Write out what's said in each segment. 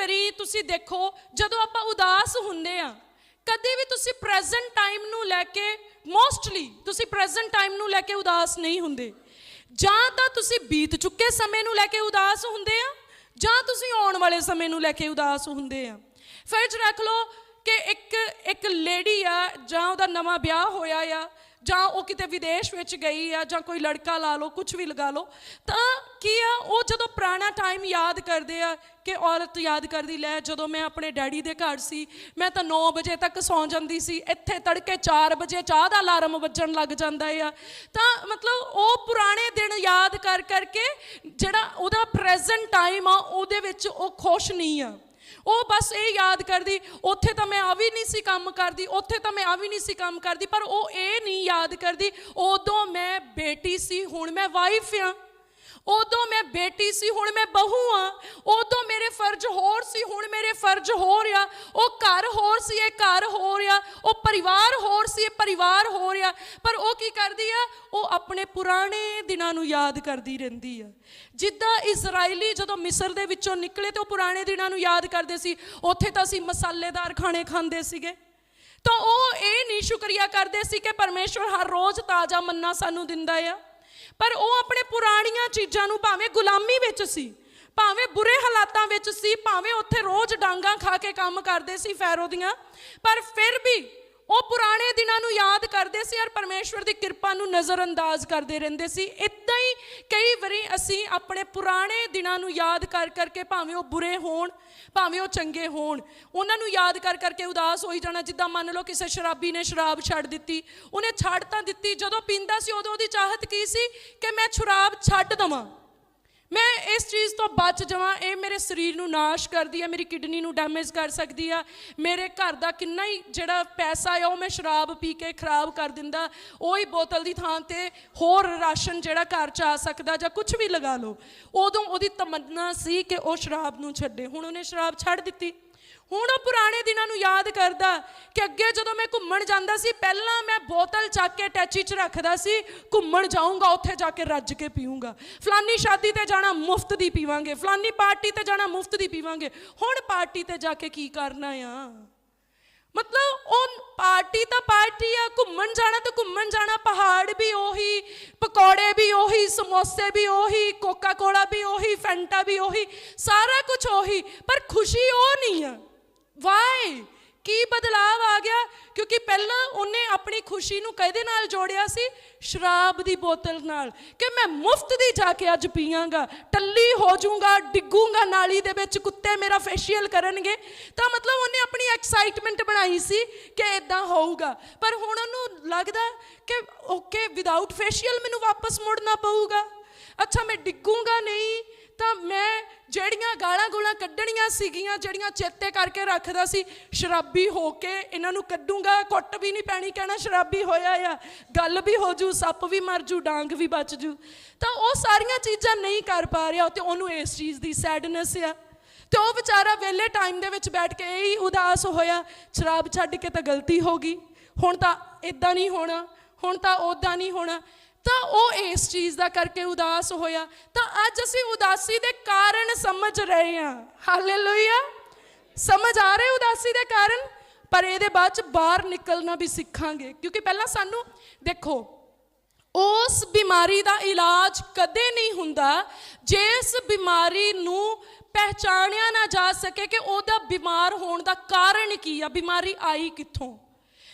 ਵਾਰੀ ਤੁਸੀਂ ਦੇਖੋ, ਜਦੋਂ ਆਪਾਂ ਉਦਾਸ ਹੁੰਦੇ ਆ ਕਦੇ ਵੀ ਤੁਸੀਂ ਪ੍ਰੈਜ਼ੈਂਟ ਟਾਈਮ ਨੂੰ ਲੈ ਕੇ ਮੋਸਟਲੀ ਤੁਸੀਂ ਪ੍ਰੈਜ਼ੈਂਟ ਟਾਈਮ ਨੂੰ ਲੈ ਕੇ ਉਦਾਸ ਨਹੀਂ ਹੁੰਦੇ। ਜਾਂ ਤਾਂ ਤੁਸੀਂ ਬੀਤ ਚੁੱਕੇ ਸਮੇਂ ਨੂੰ ਲੈ ਕੇ ਉਦਾਸ ਹੁੰਦੇ ਆ, ਜਾਂ ਤੁਸੀਂ ਆਉਣ ਵਾਲੇ ਸਮੇਂ ਨੂੰ ਲੈ ਕੇ ਉਦਾਸ ਹੁੰਦੇ ਆ। ਫਿਰ ਰੱਖ ਲਓ ਕਿ ਇੱਕ ਇੱਕ ਲੇਡੀ ਆ, ਜਾਂ ਉਹਦਾ ਨਵਾਂ ਵਿਆਹ ਹੋਇਆ ਆ ਜਾਂ ਉਹ ਕਿਤੇ ਵਿਦੇਸ਼ ਵਿੱਚ ਗਈ ਆ ਜਾਂ ਕੋਈ ਲੜਕਾ ਲਾ ਲਓ ਕੁਝ ਵੀ ਲਗਾ ਲਓ, ਤਾਂ ਕੀ ਆ, ਉਹ ਜਦੋਂ ਪੁਰਾਣਾ ਟਾਈਮ ਯਾਦ ਕਰਦੇ ਆ ਕਿ ਔਰਤ ਯਾਦ ਕਰਦੀ, ਲੈ ਜਦੋਂ ਮੈਂ ਆਪਣੇ ਡੈਡੀ ਦੇ ਘਰ ਸੀ, ਮੈਂ ਤਾਂ 9 ਵਜੇ ਤੱਕ ਸੌਂ ਜਾਂਦੀ ਸੀ, ਇੱਥੇ ਤੜਕੇ 4 ਵਜੇ ਚਾਹ ਦਾ ਅਲਾਰਮ ਵੱਜਣ ਲੱਗ ਜਾਂਦਾ ਆ। ਤਾਂ ਮਤਲਬ ਉਹ ਪੁਰਾਣੇ ਦਿਨ ਯਾਦ ਕਰ ਕਰਕੇ ਜਿਹੜਾ ਉਹਦਾ ਪ੍ਰੈਜ਼ੈਂਟ ਟਾਈਮ ਆ, ਉਹਦੇ ਵਿੱਚ ਉਹ ਖੁਸ਼ ਨਹੀਂ ਆ। ਉਹ ਬਸ ਇਹ ਯਾਦ ਕਰਦੀ, ਉੱਥੇ ਤਾਂ ਮੈਂ ਆ ਵੀ ਨਹੀਂ ਸੀ ਕੰਮ ਕਰਦੀ, ਉੱਥੇ ਤਾਂ ਮੈਂ ਆ ਵੀ ਨਹੀਂ ਸੀ ਕੰਮ ਕਰਦੀ, ਪਰ ਉਹ ਇਹ ਨਹੀਂ ਯਾਦ ਕਰਦੀ, ਉਦੋਂ ਮੈਂ ਬੇਟੀ ਸੀ, ਹੁਣ ਮੈਂ ਵਾਈਫ ਆ ਉਦੋਂ ਮੈਂ ਬੇਟੀ ਸੀ, ਹੁਣ ਮੈਂ ਬਹੂ ਆ ਉਦੋਂ ਮੇਰੇ ਫਰਜ਼ ਹੋਰ ਸੀ, ਹੁਣ ਮੇਰੇ ਫਰਜ਼ ਹੋ ਰਿਹਾ ਉਹ ਘਰ ਹੋਰ ਸੀ, ਇਹ ਘਰ ਹੋ ਰਿਹਾ ਉਹ ਪਰਿਵਾਰ ਹੋਰ ਸੀ, ਇਹ ਪਰਿਵਾਰ ਹੋ ਰਿਹਾ ਪਰ ਉਹ ਕੀ ਕਰਦੀ ਆ? ਉਹ ਆਪਣੇ ਪੁਰਾਣੇ ਦਿਨਾਂ ਨੂੰ ਯਾਦ ਕਰਦੀ ਰਹਿੰਦੀ ਆ। ਜਿੱਦਾਂ ਇਜ਼ਰਾਈਲੀ ਜਦੋਂ ਮਿਸਰ ਦੇ ਵਿੱਚੋਂ ਨਿਕਲੇ ਤੇ ਉਹ ਪੁਰਾਣੇ ਦਿਨਾਂ ਨੂੰ ਯਾਦ ਕਰਦੇ ਸੀ, ਉੱਥੇ ਤਾਂ ਅਸੀਂ ਮਸਾਲੇਦਾਰ ਖਾਣੇ ਖਾਂਦੇ ਸੀਗੇ। ਤਾਂ ਉਹ ਇਹ ਨਹੀਂ ਸ਼ੁਕਰੀਆ ਕਰਦੇ ਸੀ ਕਿ ਪਰਮੇਸ਼ਵਰ ਹਰ ਰੋਜ਼ ਤਾਜ਼ਾ ਮੰਨਾ ਸਾਨੂੰ ਦਿੰਦਾ ਆ। ਪਰ ਉਹ ਆਪਣੇ ਪੁਰਾਣੀਆਂ ਚੀਜ਼ਾਂ ਨੂੰ ਭਾਵੇਂ ਗੁਲਾਮੀ ਵਿੱਚ ਸੀ, ਭਾਵੇਂ ਬੁਰੇ ਹਾਲਾਤਾਂ ਵਿੱਚ ਸੀ, ਭਾਵੇਂ ਉੱਥੇ ਰੋਜ਼ ਡਾਂਗਾ ਖਾ ਕੇ ਕੰਮ ਕਰਦੇ ਸੀ ਫੈਰੋ ਦੀਆਂ, ਪਰ ਫਿਰ ਵੀ ਉਹ ਪੁਰਾਣੇ ਦਿਨਾਂ ਨੂੰ ਯਾਦ ਕਰਦੇ ਸੀ ਔਰ ਪਰਮੇਸ਼ਵਰ ਦੀ ਕਿਰਪਾ ਨੂੰ ਨਜ਼ਰਅੰਦਾਜ਼ ਕਰਦੇ ਰਹਿੰਦੇ ਸੀ। ਇਦਾਂ ਹੀ ਕਈ ਵਾਰੀ ਅਸੀਂ ਆਪਣੇ ਪੁਰਾਣੇ ਦਿਨਾਂ ਨੂੰ ਯਾਦ ਕਰ ਕਰਕੇ ਭਾਵੇਂ ਉਹ ਬੁਰੇ ਹੋਣ, ਭਾਵੇਂ ਉਹ ਚੰਗੇ ਹੋਣ, ਉਹਨਾਂ ਨੂੰ ਯਾਦ ਕਰ ਕਰਕੇ ਉਦਾਸ ਹੋਈ ਜਾਣਾ। ਜਿੱਦਾਂ ਮੰਨ ਲਓ ਕਿਸੇ ਸ਼ਰਾਬੀ ਨੇ ਸ਼ਰਾਬ ਛੱਡ ਦਿੱਤੀ, ਉਹਨੇ ਛੱਡ ਤਾਂ ਦਿੱਤੀ। ਜਦੋਂ ਪੀਂਦਾ ਸੀ ਉਦੋਂ ਉਹਦੀ ਚਾਹਤ ਕੀ ਸੀ? ਕਿ ਮੈਂ ਸ਼ਰਾਬ ਛੱਡ ਦਵਾਂ। ਮੈਂ ਇਸ ਚੀਜ਼ ਤੋਂ ਬਚ ਜਾਵਾਂ, ਇਹ ਮੇਰੇ ਸਰੀਰ ਨੂੰ ਨਾਸ਼ ਕਰਦੀ ਹੈ ਮੇਰੀ ਕਿਡਨੀ ਨੂੰ ਡੈਮੇਜ ਕਰ ਸਕਦੀ ਆ। ਮੇਰੇ ਘਰ ਦਾ ਕਿੰਨਾ ਹੀ ਜਿਹੜਾ ਪੈਸਾ ਆ, ਉਹ ਮੈਂ ਸ਼ਰਾਬ ਪੀ ਕੇ ਖਰਾਬ ਕਰ ਦਿੰਦਾ। ਉਹੀ ਬੋਤਲ ਦੀ ਥਾਂ ਤੇ ਹੋਰ ਰਾਸ਼ਨ ਜਿਹੜਾ ਘਰ ਚ ਆ ਸਕਦਾ ਜਾਂ ਕੁਝ ਵੀ ਲਗਾ ਲਓ। ਉਦੋਂ ਉਹਦੀ ਤਮੰਨਾ ਸੀ ਕਿ ਉਹ ਸ਼ਰਾਬ ਨੂੰ ਛੱਡੇ। ਹੁਣ ਉਹਨੇ ਸ਼ਰਾਬ ਛੱਡ ਦਿੱਤੀ। ਹੁਣ ਉਹ ਪੁਰਾਣੇ ਦਿਨਾਂ ਨੂੰ ਯਾਦ ਕਰਦਾ ਕਿ ਅੱਗੇ ਜਦੋਂ ਮੈਂ ਘੁੰਮਣ ਜਾਂਦਾ ਸੀ, ਪਹਿਲਾਂ ਮੈਂ ਬੋਤਲ ਚੱਕ ਕੇ ਟੈਚੀ 'ਚ ਰੱਖਦਾ ਸੀ, ਘੁੰਮਣ ਜਾਊਂਗਾ, ਉੱਥੇ ਜਾ ਕੇ ਰੱਜ ਕੇ ਪੀਊਂਗਾ। ਫਲਾਨੀ ਸ਼ਾਦੀ ਤੇ ਜਾਣਾ ਮੁਫਤ ਦੀ ਪੀਵਾਂਗੇ, ਫਲਾਨੀ ਪਾਰਟੀ ਤੇ ਜਾਣਾ ਮੁਫਤ ਦੀ ਪੀਵਾਂਗੇ। ਹੁਣ ਪਾਰਟੀ ਤੇ ਜਾ ਕੇ ਕੀ ਕਰਨਾ ਆ? ਮਤਲਬ ਉਹ ਪਾਰਟੀ ਤਾਂ ਪਾਰਟੀ ਆ, ਘੁੰਮਣ ਜਾਣਾ ਤਾਂ ਘੁੰਮਣ ਜਾਣਾ, ਪਹਾੜ ਵੀ ਉਹੀ, ਪਕੌੜੇ ਵੀ ਉਹੀ, ਸਮੋਸੇ ਵੀ ਉਹੀ, ਕੋਕਾ ਕੋਲਾ ਵੀ ਉਹੀ, ਫੈਂਟਾ ਵੀ ਉਹੀ, ਸਾਰਾ ਕੁਝ ਉਹੀ, ਪਰ ਖੁਸ਼ੀ ਉਹ ਨਹੀਂ ਆ। ਕੀ ਬਦਲਾਵ ਆ ਗਿਆ? ਕਿਉਂਕਿ ਪਹਿਲਾਂ ਉਹਨੇ ਆਪਣੀ ਖੁਸ਼ੀ ਨੂੰ ਕਿਹਦੇ ਨਾਲ ਜੋੜਿਆ ਸੀ? ਸ਼ਰਾਬ ਦੀ ਬੋਤਲ ਨਾਲ। ਕਿ ਮੈਂ ਮੁਫਤ ਦੀ ਜਾ ਕੇ ਅੱਜ ਪੀਵਾਂਗਾ, ਟੱਲੀ ਹੋ ਜਾਊਂਗਾ, ਡਿੱਗੂੰਗਾ, ਨਾਲੀ ਦੇ ਵਿੱਚ ਕੁੱਤੇ ਮੇਰਾ ਫੇਸ਼ੀਅਲ ਕਰਨਗੇ। ਤਾਂ ਮਤਲਬ ਉਹਨੇ ਆਪਣੀ ਐਕਸਾਈਟਮੈਂਟ ਬਣਾਈ ਸੀ ਕਿ ਇਦਾਂ ਹੋਊਗਾ। ਪਰ ਹੁਣ ਉਹਨੂੰ ਲੱਗਦਾ ਕਿ ਓਕੇ ਵਿਦਆਊਟ ਫੇਸ਼ੀਅਲ ਮੈਨੂੰ ਵਾਪਸ ਮੁੜਨਾ ਪਊਗਾ। ਅੱਛਾ, ਮੈਂ ਡਿੱਗੂੰਗਾ ਨਹੀਂ। ਤਾਂ ਮੈਂ ਜਿਹੜੀਆਂ ਗਾਲਾਂ ਗੋਲਾਂ ਕੱਢਣੀਆਂ ਸੀਗੀਆਂ, ਜਿਹੜੀਆਂ ਚੇਤੇ ਕਰਕੇ ਰੱਖਦਾ ਸੀ, ਸ਼ਰਾਬੀ ਹੋ ਕੇ ਇਹਨਾਂ ਨੂੰ ਕੱਢੂੰਗਾ। ਕੁੱਟ ਵੀ ਨਹੀਂ ਪੈਣੀ, ਕਹਿਣਾ ਸ਼ਰਾਬੀ ਹੋਇਆ ਆ। ਗੱਲ ਵੀ ਹੋ ਜੂ, ਸੱਪ ਵੀ ਮਰ ਜੂ, ਡਾਂਗ ਵੀ ਬਚ ਜੂ। ਤਾਂ ਉਹ ਸਾਰੀਆਂ ਚੀਜ਼ਾਂ ਨਹੀਂ ਕਰ ਪਾ ਰਿਹਾ ਤੇ ਉਹਨੂੰ ਇਸ ਚੀਜ਼ ਦੀ ਸੈਡਨੈਸ ਆ। ਤੇ ਉਹ ਵਿਚਾਰਾ ਵੇਲੇ ਟਾਈਮ ਦੇ ਵਿੱਚ ਬੈਠ ਕੇ ਇਹੀ ਉਦਾਸ ਹੋਇਆ, ਸ਼ਰਾਬ ਛੱਡ ਕੇ ਤਾਂ ਗਲਤੀ ਹੋ ਗਈ। ਹੁਣ ਤਾਂ ਇਦਾਂ ਨਹੀਂ ਹੋਣਾ, ਹੁਣ ਤਾਂ ਉਦਾਂ ਨਹੀਂ ਹੋਣਾ। ਤਾਂ ਉਹ ਇਸ ਚੀਜ਼ ਦਾ ਕਰਕੇ ਉਦਾਸ ਹੋਇਆ। ਤਾਂ ਅੱਜ ਅਸੀਂ ਉਦਾਸੀ ਦੇ ਕਾਰਨ ਸਮਝ ਰਹੇ ਹਾਂ। ਹਾਲੇਲੂਇਆ ਸਮਝ ਆ ਰਹੇ ਉਦਾਸੀ ਦੇ ਕਾਰਨ? ਪਰ ਇਹਦੇ ਬਾਅਦ ਚ ਬਾਹਰ ਨਿਕਲਣਾ ਵੀ ਸਿੱਖਾਂਗੇ। ਕਿਉਂਕਿ ਪਹਿਲਾਂ ਸਾਨੂੰ, ਦੇਖੋ, ਉਸ ਬਿਮਾਰੀ ਦਾ ਇਲਾਜ ਕਦੇ ਨਹੀਂ ਹੁੰਦਾ ਜਿਸ ਬਿਮਾਰੀ ਨੂੰ ਪਹਿਚਾਣਿਆ ਨਾ ਜਾ ਸਕੇ ਕਿ ਉਹਦਾ ਬਿਮਾਰ ਹੋਣ ਦਾ ਕਾਰਨ ਕੀ ਆ, ਬਿਮਾਰੀ ਆਈ ਕਿੱਥੋਂ।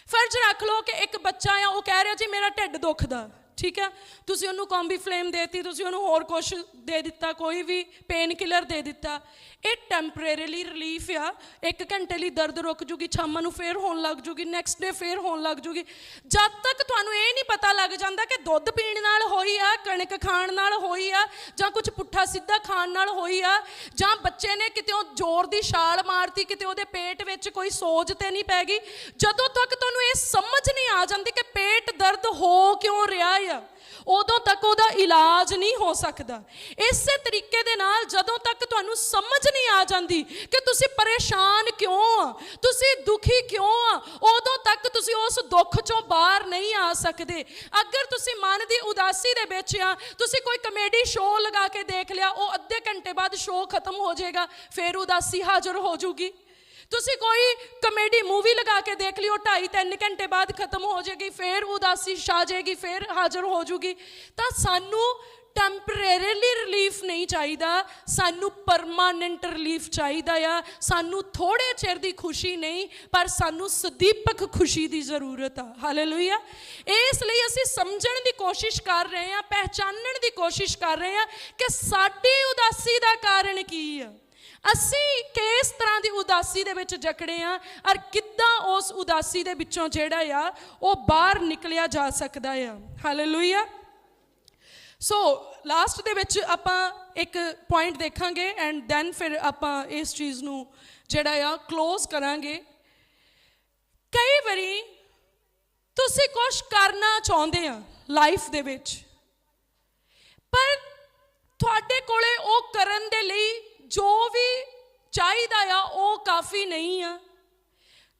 ਫਰਜ਼ ਰੱਖ ਲਓ ਕਿ ਇੱਕ ਬੱਚਾ ਆ, ਉਹ ਕਹਿ ਰਿਹਾ, ਜੀ, ਮੇਰਾ ਢਿੱਡ ਦੁਖਦਾ। ਠੀਕ ਹੈ? ਤੁਸੀਂ ਉਹਨੂੰ ਕੰਬੀ ਫਲੇਮ ਦੇਤੀ, ਤੁਸੀਂ ਉਹਨੂੰ ਹੋਰ ਕੁਝ ਦੇ ਦਿੱਤਾ, ਕੋਈ ਵੀ ਪੇਨ ਕਿਲਰ ਦੇ ਦਿੱਤਾ। ਇਹ ਟੈਂਪਰੇਰੀਲੀ ਰਿਲੀਫ ਆ। ਇੱਕ ਘੰਟੇ ਲਈ ਦਰਦ ਰੁਕ ਜੂਗੀ ਸ਼ਾਮਾਂ ਨੂੰ ਫੇਰ ਹੋਣ ਲੱਗ ਜੂਗੀ ਨੈਕਸਟ ਡੇ ਫੇਰ ਹੋਣ ਲੱਗ ਜੂਗੀ। ਜਦ ਤੱਕ ਤੁਹਾਨੂੰ ਇਹ ਨਹੀਂ ਪਤਾ ਲੱਗ ਜਾਂਦਾ ਕਿ ਦੁੱਧ ਪੀਣ ਨਾਲ ਹੋਈ ਆ, ਕਣਕ ਖਾਣ ਨਾਲ ਹੋਈ ਆ, ਜਾਂ ਕੁਝ ਪੁੱਠਾ ਸਿੱਧਾ ਖਾਣ ਨਾਲ ਹੋਈ ਆ, ਜਾਂ ਬੱਚੇ ਨੇ ਕਿਤੇ ਉਹ ਜ਼ੋਰ ਦੀ ਛਾਲ ਮਾਰਤੀ, ਕਿਤੇ ਉਹਦੇ ਪੇਟ ਵਿੱਚ ਕੋਈ ਸੋਜ ਤੇ ਨਹੀਂ ਪੈ ਗਈ, ਜਦੋਂ ਤੱਕ ਤੁਹਾਨੂੰ ਇਹ ਸਮਝ ਨਹੀਂ ਆ ਜਾਂਦੀ ਕਿ ਪੇਟ ਦਰਦ ਹੋ ਕਿਉਂ ਰਿਹਾ ਆ। ਉਦੋਂ ਤੱਕ ਉਹਦਾ ਇਲਾਜ ਨਹੀਂ ਹੋ ਸਕਦਾ। ਇਸੇ ਤਰੀਕੇ ਦੇ ਨਾਲ ਜਦੋਂ ਤੱਕ ਤੁਹਾਨੂੰ ਸਮਝ ਨਹੀਂ ਆ ਜਾਂਦੀ ਕਿ ਤੁਸੀਂ ਪਰੇਸ਼ਾਨ ਕਿਉਂ ਆ, ਤੁਸੀਂ ਦੁਖੀ ਕਿਉਂ ਆ, ਉਦੋਂ ਤੱਕ ਤੁਸੀਂ ਉਸ ਦੁੱਖ ਚੋਂ ਬਾਹਰ ਨਹੀਂ ਆ ਸਕਦੇ। ਅਗਰ ਤੁਸੀਂ ਮਨ ਦੀ ਉਦਾਸੀ ਦੇ ਵਿੱਚ ਆ, ਤੁਸੀਂ ਕੋਈ ਕਮੇਡੀ ਸ਼ੋਅ ਲਗਾ ਕੇ ਦੇਖ ਲਿਆ, ਉਹ ਅੱਧੇ ਘੰਟੇ ਬਾਅਦ ਸ਼ੋਅ ਖਤਮ ਹੋ ਜਾਏਗਾ, ਫਿਰ ਉਦਾਸੀ ਹਾਜ਼ਰ ਹੋ ਜਾਊਗੀ। ਤੁਸੀਂ ਕੋਈ ਕਮੇਡੀ ਮੂਵੀ ਲਗਾ ਕੇ ਦੇਖ ਲਿਓ 2.5 3 ਘੰਟੇ ਬਾਅਦ ਖਤਮ ਹੋ ਜਾਏਗੀ, ਫਿਰ ਉਦਾਸੀ ਛਾ ਜਾਏਗੀ, ਫਿਰ ਹਾਜ਼ਰ ਹੋ ਜੂਗੀ ਤਾਂ ਸਾਨੂੰ ਟੈਂਪਰੇਰੀਲੀ ਰਿਲੀਫ ਨਹੀਂ ਚਾਹੀਦਾ, ਸਾਨੂੰ ਪਰਮਾਨੈਂਟ ਰਿਲੀਫ ਚਾਹੀਦਾ ਆ। ਸਾਨੂੰ ਥੋੜੇ ਚਿਰ ਦੀ ਖੁਸ਼ੀ ਨਹੀਂ, ਪਰ ਸਾਨੂੰ ਸਦੀਪਕ ਖੁਸ਼ੀ ਦੀ ਜ਼ਰੂਰਤ ਆ। ਹਾਲੇਲੂਇਆ ਇਸ ਲਈ ਅਸੀਂ ਸਮਝਣ ਦੀ ਕੋਸ਼ਿਸ਼ ਕਰ ਰਹੇ ਹਾਂ, ਪਹਿਚਾਨਣ ਦੀ ਕੋਸ਼ਿਸ਼ ਕਰ ਰਹੇ ਹਾਂ ਕਿ ਸਾਡੀ ਉਦਾਸੀ ਦਾ ਕਾਰਨ ਕੀ ਆ। ਅਸੀਂ ਕਿਸ ਤਰ੍ਹਾਂ ਦੀ ਉਦਾਸੀ ਦੇ ਵਿੱਚ ਜਕੜੇ ਆ ਔਰ ਕਿੱਦਾਂ ਉਸ ਉਦਾਸੀ ਦੇ ਵਿੱਚੋਂ ਜਿਹੜਾ ਆ, ਉਹ ਬਾਹਰ ਨਿਕਲਿਆ ਜਾ ਸਕਦਾ ਆ। ਹਾਲੇਲੂਇਆ ਸੋ ਲਾਸਟ ਦੇ ਵਿੱਚ ਆਪਾਂ ਇੱਕ ਪੁਆਇੰਟ ਦੇਖਾਂਗੇ ਐਂਡ ਦੈਨ ਫਿਰ ਆਪਾਂ ਇਸ ਚੀਜ਼ ਨੂੰ ਜਿਹੜਾ ਆ ক্লোਜ਼ ਕਰਾਂਗੇ। ਕਈ ਵਾਰੀ ਤੁਸੀਂ ਕੁਝ ਕਰਨਾ ਚਾਹੁੰਦੇ ਆ ਲਾਈਫ ਦੇ ਵਿੱਚ, ਪਰ ਤੁਹਾਡੇ ਕੋਲੇ ਉਹ ਕਰਨ ਦੇ ਲਈ ਜੋ ਵੀ ਚਾਹੀਦਾ ਆ, ਉਹ ਕਾਫੀ ਨਹੀਂ ਆ।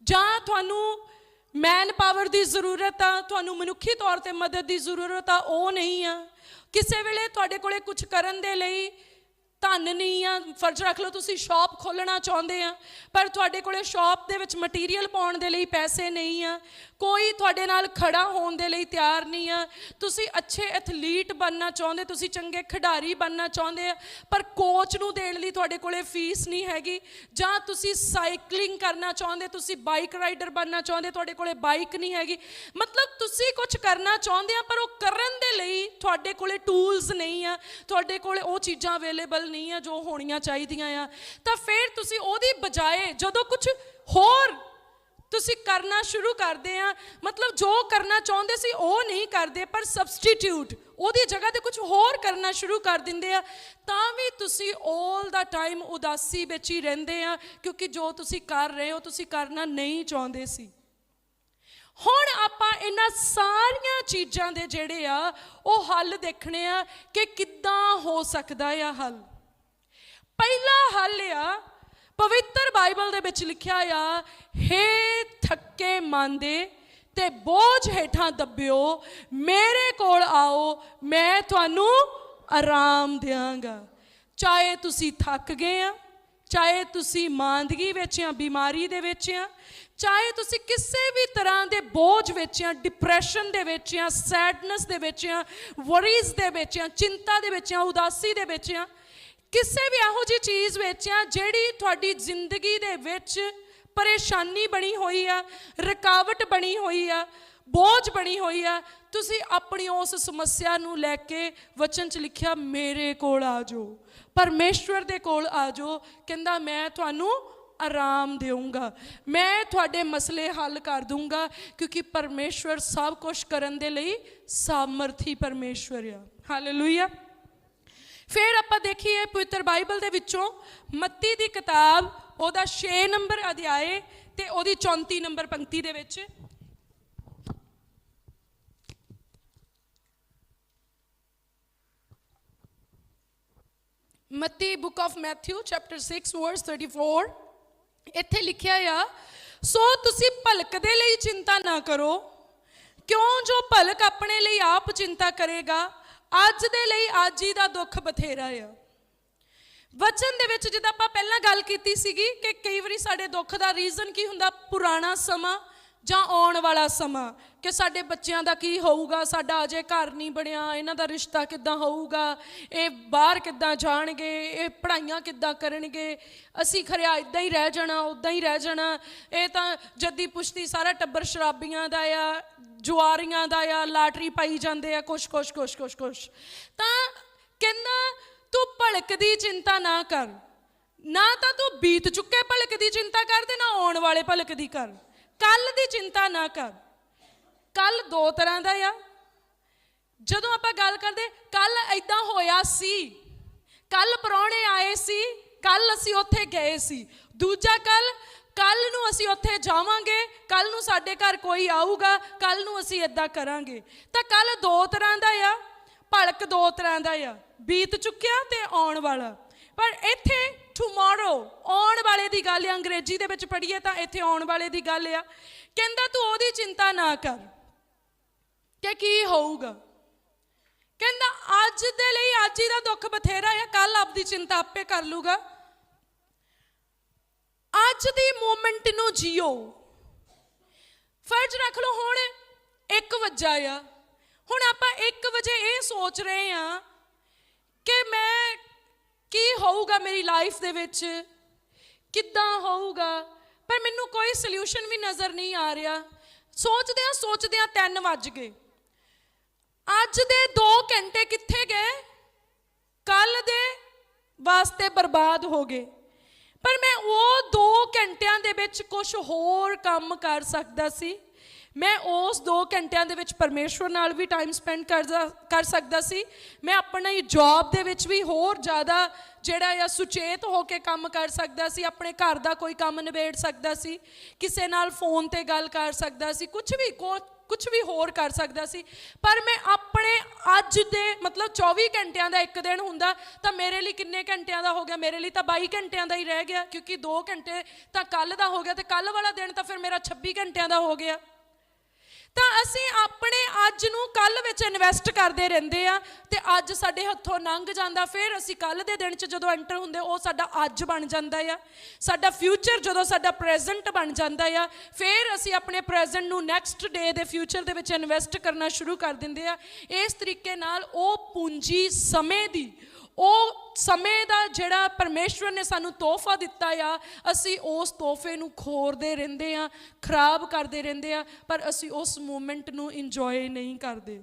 ਜਾਂ ਤੁਹਾਨੂੰ ਮੈਨ ਪਾਵਰ ਦੀ ਜ਼ਰੂਰਤ ਆ, ਤੁਹਾਨੂੰ ਮਨੁੱਖੀ ਤੌਰ ਤੇ ਮਦਦ ਦੀ ਜ਼ਰੂਰਤ ਆ, ਉਹ ਨਹੀਂ ਆ। ਕਿਸੇ ਵੇਲੇ ਤੁਹਾਡੇ ਕੋਲੇ ਕੁਝ ਕਰਨ ਦੇ ਲਈ ਧਨ ਨਹੀਂ ਆ, ਫਰਜ਼ ਰੱਖ ਲਓ ਤੁਸੀਂ ਸ਼ਾਪ ਖੋਲਣਾ ਚਾਹੁੰਦੇ ਆ, ਪਰ ਤੁਹਾਡੇ ਕੋਲੇ ਸ਼ਾਪ ਦੇ ਵਿੱਚ ਮਟੀਰੀਅਲ ਪਾਉਣ ਦੇ ਲਈ ਪੈਸੇ ਨਹੀਂ ਆ, ਕੋਈ ਤੁਹਾਡੇ ਨਾਲ ਖੜਾ ਹੋਣ ਦੇ ਲਈ ਤਿਆਰ ਨਹੀਂ ਆ। ਤੁਸੀਂ ਅੱਛੇ ਐਥਲੀਟ ਬਣਨਾ ਚਾਹੁੰਦੇ, ਤੁਸੀਂ ਚੰਗੇ ਖਿਡਾਰੀ ਬਣਨਾ ਚਾਹੁੰਦੇ ਆ, ਪਰ ਕੋਚ ਨੂੰ ਦੇਣ ਲਈ ਤੁਹਾਡੇ ਕੋਲੇ ਫੀਸ ਨਹੀਂ ਹੈਗੀ। ਜਾਂ ਤੁਸੀਂ ਸਾਈਕਲਿੰਗ ਕਰਨਾ ਚਾਹੁੰਦੇ, ਤੁਸੀਂ ਬਾਈਕ ਰਾਈਡਰ ਬਣਨਾ ਚਾਹੁੰਦੇ, ਤੁਹਾਡੇ ਕੋਲੇ ਬਾਈਕ ਨਹੀਂ ਹੈਗੀ। ਮਤਲਬ ਤੁਸੀਂ ਕੁਝ ਕਰਨਾ ਚਾਹੁੰਦੇ ਆ, ਪਰ ਉਹ ਕਰਨ ਦੇ ਲਈ ਤੁਹਾਡੇ ਕੋਲੇ ਟੂਲਸ ਨਹੀਂ ਆ, ਤੁਹਾਡੇ ਕੋਲੇ ਉਹ ਚੀਜ਼ਾਂ ਅਵੇਲੇਬਲ ਨਹੀਂ ਆ, ਜੋ ਹੋਣੀਆਂ ਚਾਹੀਦੀਆਂ ਆ, ਤਾਂ ਫਿਰ ਤੁਸੀਂ ਉਹਦੀ ਬਜਾਏ ਜਦੋਂ ਕੁਝ ਹੋਰ ਤੁਸੀਂ ਕਰਨਾ ਸ਼ੁਰੂ ਕਰਦੇ ਆ, ਮਤਲਬ ਜੋ ਕਰਨਾ ਚਾਹੁੰਦੇ ਸੀ ਉਹ ਨਹੀਂ ਕਰਦੇ, ਪਰ ਸਬਸਟੀਟਿਊਟ ਉਹਦੀ ਜਗ੍ਹਾ ਤੇ ਕੁਝ ਹੋਰ ਕਰਨਾ ਸ਼ੁਰੂ ਕਰ ਦਿੰਦੇ ਆ, ਤਾਂ ਵੀ ਤੁਸੀਂ 올 ਦਾ ਟਾਈਮ ਉਦਾਸੀ ਵਿੱਚ ਹੀ ਰਹਿੰਦੇ ਆ, ਕਿਉਂਕਿ ਜੋ ਤੁਸੀਂ ਕਰ ਰਹੇ ਹੋ, ਤੁਸੀਂ ਕਰਨਾ ਨਹੀਂ ਚਾਹੁੰਦੇ ਸੀ। ਹੁਣ ਆਪਾਂ ਇਹਨਾਂ ਸਾਰੀਆਂ ਚੀਜ਼ਾਂ ਦੇ ਜਿਹੜੇ ਆ, ਉਹ ਹੱਲ ਦੇਖਣੇ ਆ ਕਿ ਕਿੱਦਾਂ ਹੋ ਸਕਦਾ ਆ ਹੱਲ। ਪਹਿਲਾ ਹੱਲ ਆ, ਪਵਿੱਤਰ ਬਾਈਬਲ ਦੇ ਵਿੱਚ ਲਿਖਿਆ ਆ, ਹੇ ਥੱਕੇ ਮਨ ਦੇ ਤੇ ਬੋਝ ਹੇਠਾਂ ਦੱਬਿਓ, ਮੇਰੇ ਕੋਲ ਆਓ, ਮੈਂ ਤੁਹਾਨੂੰ ਆਰਾਮ ਦਿਆਂਗਾ। ਚਾਹੇ ਤੁਸੀਂ ਥੱਕ ਗਏ ਆ, ਚਾਹੇ ਤੁਸੀਂ ਮਾਂਦਗੀ ਵਿੱਚ ਆ, ਬਿਮਾਰੀ ਦੇ ਵਿੱਚ ਆ, ਚਾਹੇ ਤੁਸੀਂ ਕਿਸੇ ਵੀ ਤਰ੍ਹਾਂ ਦੇ ਬੋਝ ਵਿੱਚ ਆ ਡਿਪਰੈਸ਼ਨ ਦੇ ਵਿੱਚ ਆ ਸੈਡਨੈਸ ਦੇ ਵਿੱਚ ਆ ਵਰੀਜ਼ ਦੇ ਵਿੱਚ ਆ, ਚਿੰਤਾ ਦੇ ਵਿੱਚ ਆ, ਉਦਾਸੀ ਦੇ ਵਿੱਚ ਆ ਕਿਸੇ ਵੀ ਇਹੋ ਜਿਹੀ ਚੀਜ਼ ਵਿੱਚ ਆ ਜਿਹੜੀ ਤੁਹਾਡੀ ਜ਼ਿੰਦਗੀ ਦੇ ਵਿੱਚ ਪਰੇਸ਼ਾਨੀ ਬਣੀ ਹੋਈ ਆ, ਰੁਕਾਵਟ ਬਣੀ ਹੋਈ ਆ, ਬੋਝ ਬਣੀ ਹੋਈ ਆ, ਤੁਸੀਂ ਆਪਣੀ ਉਸ ਸਮੱਸਿਆ ਨੂੰ ਲੈ ਕੇ ਵਚਨ ਚ ਲਿਖਿਆ, ਮੇਰੇ ਕੋਲ ਆ ਜਾਓ। ਪਰਮੇਸ਼ਵਰ ਦੇ ਕੋਲ ਆ ਜਾਓ, ਕਹਿੰਦਾ, ਮੈਂ ਤੁਹਾਨੂੰ ਆਰਾਮ ਦੇਵਾਂਗਾ ਮੈਂ ਤੁਹਾਡੇ ਮਸਲੇ ਹੱਲ ਕਰ ਦੂੰਗਾ ਕਿਉਂਕਿ ਪਰਮੇਸ਼ਵਰ ਸਭ ਕੁਝ ਕਰਨ ਦੇ ਲਈ ਸਾਮਰਥੀ ਪਰਮੇਸ਼ਵਰ ਆ। ਹਾਲੇਲੂਇਆ ਫਿਰ ਆਪਾਂ ਦੇਖੀਏ ਪਵਿੱਤਰ ਬਾਈਬਲ ਦੇ ਵਿੱਚੋਂ ਮੱਤੀ ਦੀ ਕਿਤਾਬ, ਉਹਦਾ 6 ਨੰਬਰ ਅਧਿਆਏ ਤੇ ਉਹਦੀ 34 ਨੰਬਰ ਪੰਕਤੀ ਦੇ ਵਿੱਚ। ਮੱਤੀ book of Matthew, chapter 6 verse 34 ਇੱਥੇ ਲਿਖਿਆ ਆ, ਸੋ ਤੁਸੀਂ ਭਲਕ ਦੇ ਲਈ ਚਿੰਤਾ ਨਾ ਕਰੋ, ਕਿਉਂ ਜੋ ਭਲਕ ਆਪਣੇ ਲਈ ਆਪ ਚਿੰਤਾ ਕਰੇਗਾ ਅੱਜ ਦੇ ਲਈ ਅੱਜ ਹੀ ਦਾ ਦੁੱਖ ਬਥੇਰਾ ਆ। ਵਚਨ ਦੇ ਵਿੱਚ ਜਿੱਦਾਂ ਆਪਾਂ ਪਹਿਲਾਂ ਗੱਲ ਕੀਤੀ ਸੀਗੀ ਕਿ ਕਈ ਵਾਰੀ ਸਾਡੇ ਦੁੱਖ ਦਾ ਰੀਜ਼ਨ ਕੀ ਹੁੰਦਾ? ਪੁਰਾਣਾ ਸਮਾਂ ਜਾਂ ਆਉਣ ਵਾਲਾ ਸਮਾਂ ਕਿ ਸਾਡੇ ਬੱਚਿਆਂ ਦਾ ਕੀ ਹੋਊਗਾ, ਸਾਡਾ ਅਜੇ ਘਰ ਨਹੀਂ ਬਣਿਆ, ਇਹਨਾਂ ਦਾ ਰਿਸ਼ਤਾ ਕਿੱਦਾਂ ਹੋਊਗਾ, ਇਹ ਬਾਹਰ ਕਿੱਦਾਂ ਜਾਣਗੇ, ਇਹ ਪੜ੍ਹਾਈਆਂ ਕਿੱਦਾਂ ਕਰਨਗੇ, ਅਸੀਂ ਖਰਿਆ ਇਦਾਂ ਹੀ ਰਹਿ ਜਾਣਾ ਉਦਾਂ ਹੀ ਰਹਿ ਜਾਣਾ, ਇਹ ਤਾਂ ਜੱਦੀ ਪੁਸ਼ਤੀ ਸਾਰਾ ਟੱਬਰ ਸ਼ਰਾਬੀਆਂ ਦਾ ਆ, ਜੁਆਰੀਆਂ ਦਾ ਆ, ਲਾਟਰੀ ਪਾਈ ਜਾਂਦੇ ਆ, ਕੁਛ ਕੁਛ ਕੁਛ ਕੁਛ ਕੁਛ। ਤਾਂ ਕਹਿੰਦਾ ਤੂੰ ਭਲਕਦੀ ਚਿੰਤਾ ਨਾ ਕਰ, ਨਾ ਤਾਂ ਤੂੰ ਬੀਤ ਚੁੱਕੇ ਭਲਕ ਦੀ ਚਿੰਤਾ ਕਰ ਤੇ ਨਾ ਆਉਣ ਵਾਲੇ ਭਲਕ ਦੀ ਕਰ। ਕੱਲ ਦੀ ਚਿੰਤਾ ਨਾ ਕਰ। ਕੱਲ ਦੋ ਤਰ੍ਹਾਂ ਦਾ ਆ। ਜਦੋਂ ਆਪਾਂ ਗੱਲ ਕਰਦੇ, ਕੱਲ ਐਦਾਂ ਹੋਇਆ ਸੀ। ਕੱਲ ਪਰੌਣੇ ਆਏ ਸੀ, ਕੱਲ ਅਸੀਂ ਉੱਥੇ ਗਏ ਸੀ। ਦੂਜਾ ਕੱਲ ਕੱਲ ਨੂੰ ਅਸੀਂ ਉੱਥੇ ਜਾਵਾਂਗੇ, ਕੱਲ ਨੂੰ ਸਾਡੇ ਘਰ ਕੋਈ ਆਊਗਾ, ਕੱਲ ਨੂੰ ਅਸੀਂ ਇਦਾਂ ਕਰਾਂਗੇ। ਤਾਂ ਕੱਲ ਦੋ ਤਰ੍ਹਾਂ ਦਾ ਆ, ਭਲਕ ਦੋ ਤਰ੍ਹਾਂ ਦਾ ਆ। ਬੀਤ ਚੁੱਕਿਆ ਤੇ ਆਉਣ ਵਾਲਾ। ਪਰ ਇੱਥੇ ਟੁਮਾਰੋ ਆਉਣ ਵਾਲੇ ਦੀ ਗੱਲ ਆ, ਅੰਗਰੇਜ਼ੀ ਦੇ ਵਿੱਚ ਪੜ੍ਹੀਏ ਤਾਂ ਇੱਥੇ ਆਉਣ ਵਾਲੇ ਦੀ ਗੱਲ ਆ। ਕਹਿੰਦਾ ਤੂੰ ਉਹਦੀ ਚਿੰਤਾ ਨਾ ਕਰ, ਕਿ ਕੀ ਹੋਊਗਾ। ਕਹਿੰਦਾ ਅੱਜ ਦੇ ਲਈ ਅੱਜ ਹੀ ਦਾ ਦੁੱਖ ਬਥੇਰਾ ਆ ਕੱਲ ਆਪਦੀ ਚਿੰਤਾ ਆਪੇ ਕਰ ਲੂਗਾ। ਅੱਜ ਦੀ ਮੂਮੈਂਟ ਨੂੰ ਜੀਓ। ਫਰਜ਼ ਰੱਖ ਲਓ, ਹੁਣ 1 ਵਜਾ ਆ। ਹੁਣ ਆਪਾਂ 1 ਵਜੇ ਇਹ ਸੋਚ ਰਹੇ ਆ ਕਿ ਮੈਂ ਕੀ ਹੋਊਗਾ ਮੇਰੀ ਲਾਈਫ ਦੇ ਵਿੱਚ? ਕਿੱਦਾਂ ਹੋਊਗਾ? ਪਰ ਮੈਨੂੰ ਕੋਈ ਸੋਲੂਸ਼ਨ ਵੀ ਨਜ਼ਰ ਨਹੀਂ ਆ ਰਿਹਾ। ਸੋਚਦਿਆਂ ਸੋਚਦਿਆਂ 3 ਵੱਜ ਗਏ। ਅੱਜ ਦੇ 2 ਘੰਟੇ ਕਿੱਥੇ ਗਏ? ਕੱਲ ਦੇ ਵਾਸਤੇ ਬਰਬਾਦ ਹੋ ਗਏ। ਪਰ ਮੈਂ ਉਹ 2 ਘੰਟਿਆਂ ਦੇ ਵਿੱਚ ਕੁਝ ਹੋਰ ਕੰਮ ਕਰ ਸਕਦਾ ਸੀ। ਮੈਂ ਉਸ 2 ਘੰਟਿਆਂ ਦੇ ਵਿੱਚ ਪਰਮੇਸ਼ਵਰ ਨਾਲ ਵੀ ਟਾਈਮ ਸਪੈਂਡ ਕਰਦਾ, ਕਰ ਸਕਦਾ ਸੀ। ਮੈਂ ਆਪਣੀ ਜੌਬ ਦੇ ਵਿੱਚ ਵੀ ਹੋਰ ਜ਼ਿਆਦਾ ਜਿਹੜਾ ਆ ਸੁਚੇਤ ਹੋ ਕੇ ਕੰਮ ਕਰ ਸਕਦਾ ਸੀ, ਆਪਣੇ ਘਰ ਦਾ ਕੋਈ ਕੰਮ ਨਿਬੇੜ ਸਕਦਾ ਸੀ, ਕਿਸੇ ਨਾਲ ਫੋਨ ਤੇ ਗੱਲ ਕਰ ਸਕਦਾ ਸੀ ਕੁਝ ਵੀ ਕੋ ਕੁਝ ਵੀ ਹੋਰ ਕਰ ਸਕਦਾ ਸੀ। ਪਰ ਮੈਂ ਆਪਣੇ ਅੱਜ ਦੇ ਮਤਲਬ 24 ਘੰਟਿਆਂ ਦਾ ਇੱਕ ਦਿਨ ਹੁੰਦਾ, ਤਾਂ ਮੇਰੇ ਲਈ ਕਿੰਨੇ ਘੰਟਿਆਂ ਦਾ ਹੋ ਗਿਆ? ਮੇਰੇ ਲਈ ਤਾਂ 22 ਘੰਟਿਆਂ ਦਾ ਹੀ ਰਹਿ ਗਿਆ, ਕਿਉਂਕਿ 2 ਘੰਟੇ ਤਾਂ ਕੱਲ ਦਾ ਹੋ ਗਿਆ ਤੇ ਕੱਲ ਵਾਲਾ ਦਿਨ ਤਾਂ ਫਿਰ ਮੇਰਾ 26 ਘੰਟਿਆਂ ਦਾ ਹੋ ਗਿਆ। ਤਾਂ ਅਸੀਂ ਆਪਣੇ ਅੱਜ ਨੂੰ ਕੱਲ ਵਿੱਚ ਇਨਵੈਸਟ ਕਰਦੇ ਰਹਿੰਦੇ ਆ ਤੇ ਅੱਜ ਸਾਡੇ ਹੱਥੋਂ ਲੰਘ ਜਾਂਦਾ, ਫਿਰ ਅਸੀਂ ਕੱਲ ਦੇ ਦਿਨ 'ਚ ਜਦੋਂ ਐਂਟਰ ਹੁੰਦੇ, ਉਹ ਸਾਡਾ ਅੱਜ ਬਣ ਜਾਂਦਾ ਆ। ਸਾਡਾ ਫਿਊਚਰ ਜਦੋਂ ਸਾਡਾ ਪ੍ਰੈਜ਼ੈਂਟ ਬਣ ਜਾਂਦਾ ਆ, ਫਿਰ ਅਸੀਂ ਆਪਣੇ ਪ੍ਰੈਜ਼ੈਂਟ ਨੂੰ ਨੈਕਸਟ ਡੇ ਦੇ ਫਿਊਚਰ ਦੇ ਵਿੱਚ ਇਨਵੈਸਟ ਕਰਨਾ ਸ਼ੁਰੂ ਕਰ ਦਿੰਦੇ ਆ। ਇਸ ਤਰੀਕੇ ਨਾਲ ਉਹ ਪੂੰਜੀ ਸਮੇਂ ਦੀ ਉਹ ਸਮੇਂ ਦਾ ਜਿਹੜਾ ਪਰਮੇਸ਼ਵਰ ਨੇ ਸਾਨੂੰ ਤੋਹਫਾ ਦਿੱਤਾ ਆ, ਅਸੀਂ ਉਸ ਤੋਹਫੇ ਨੂੰ ਖੋਰਦੇ ਰਹਿੰਦੇ ਆ, ਖਰਾਬ ਕਰਦੇ ਰਹਿੰਦੇ ਆ, ਪਰ ਅਸੀਂ ਉਸ ਮੂਮੈਂਟ ਨੂੰ ਇੰਜੋਏ ਨਹੀਂ ਕਰਦੇ।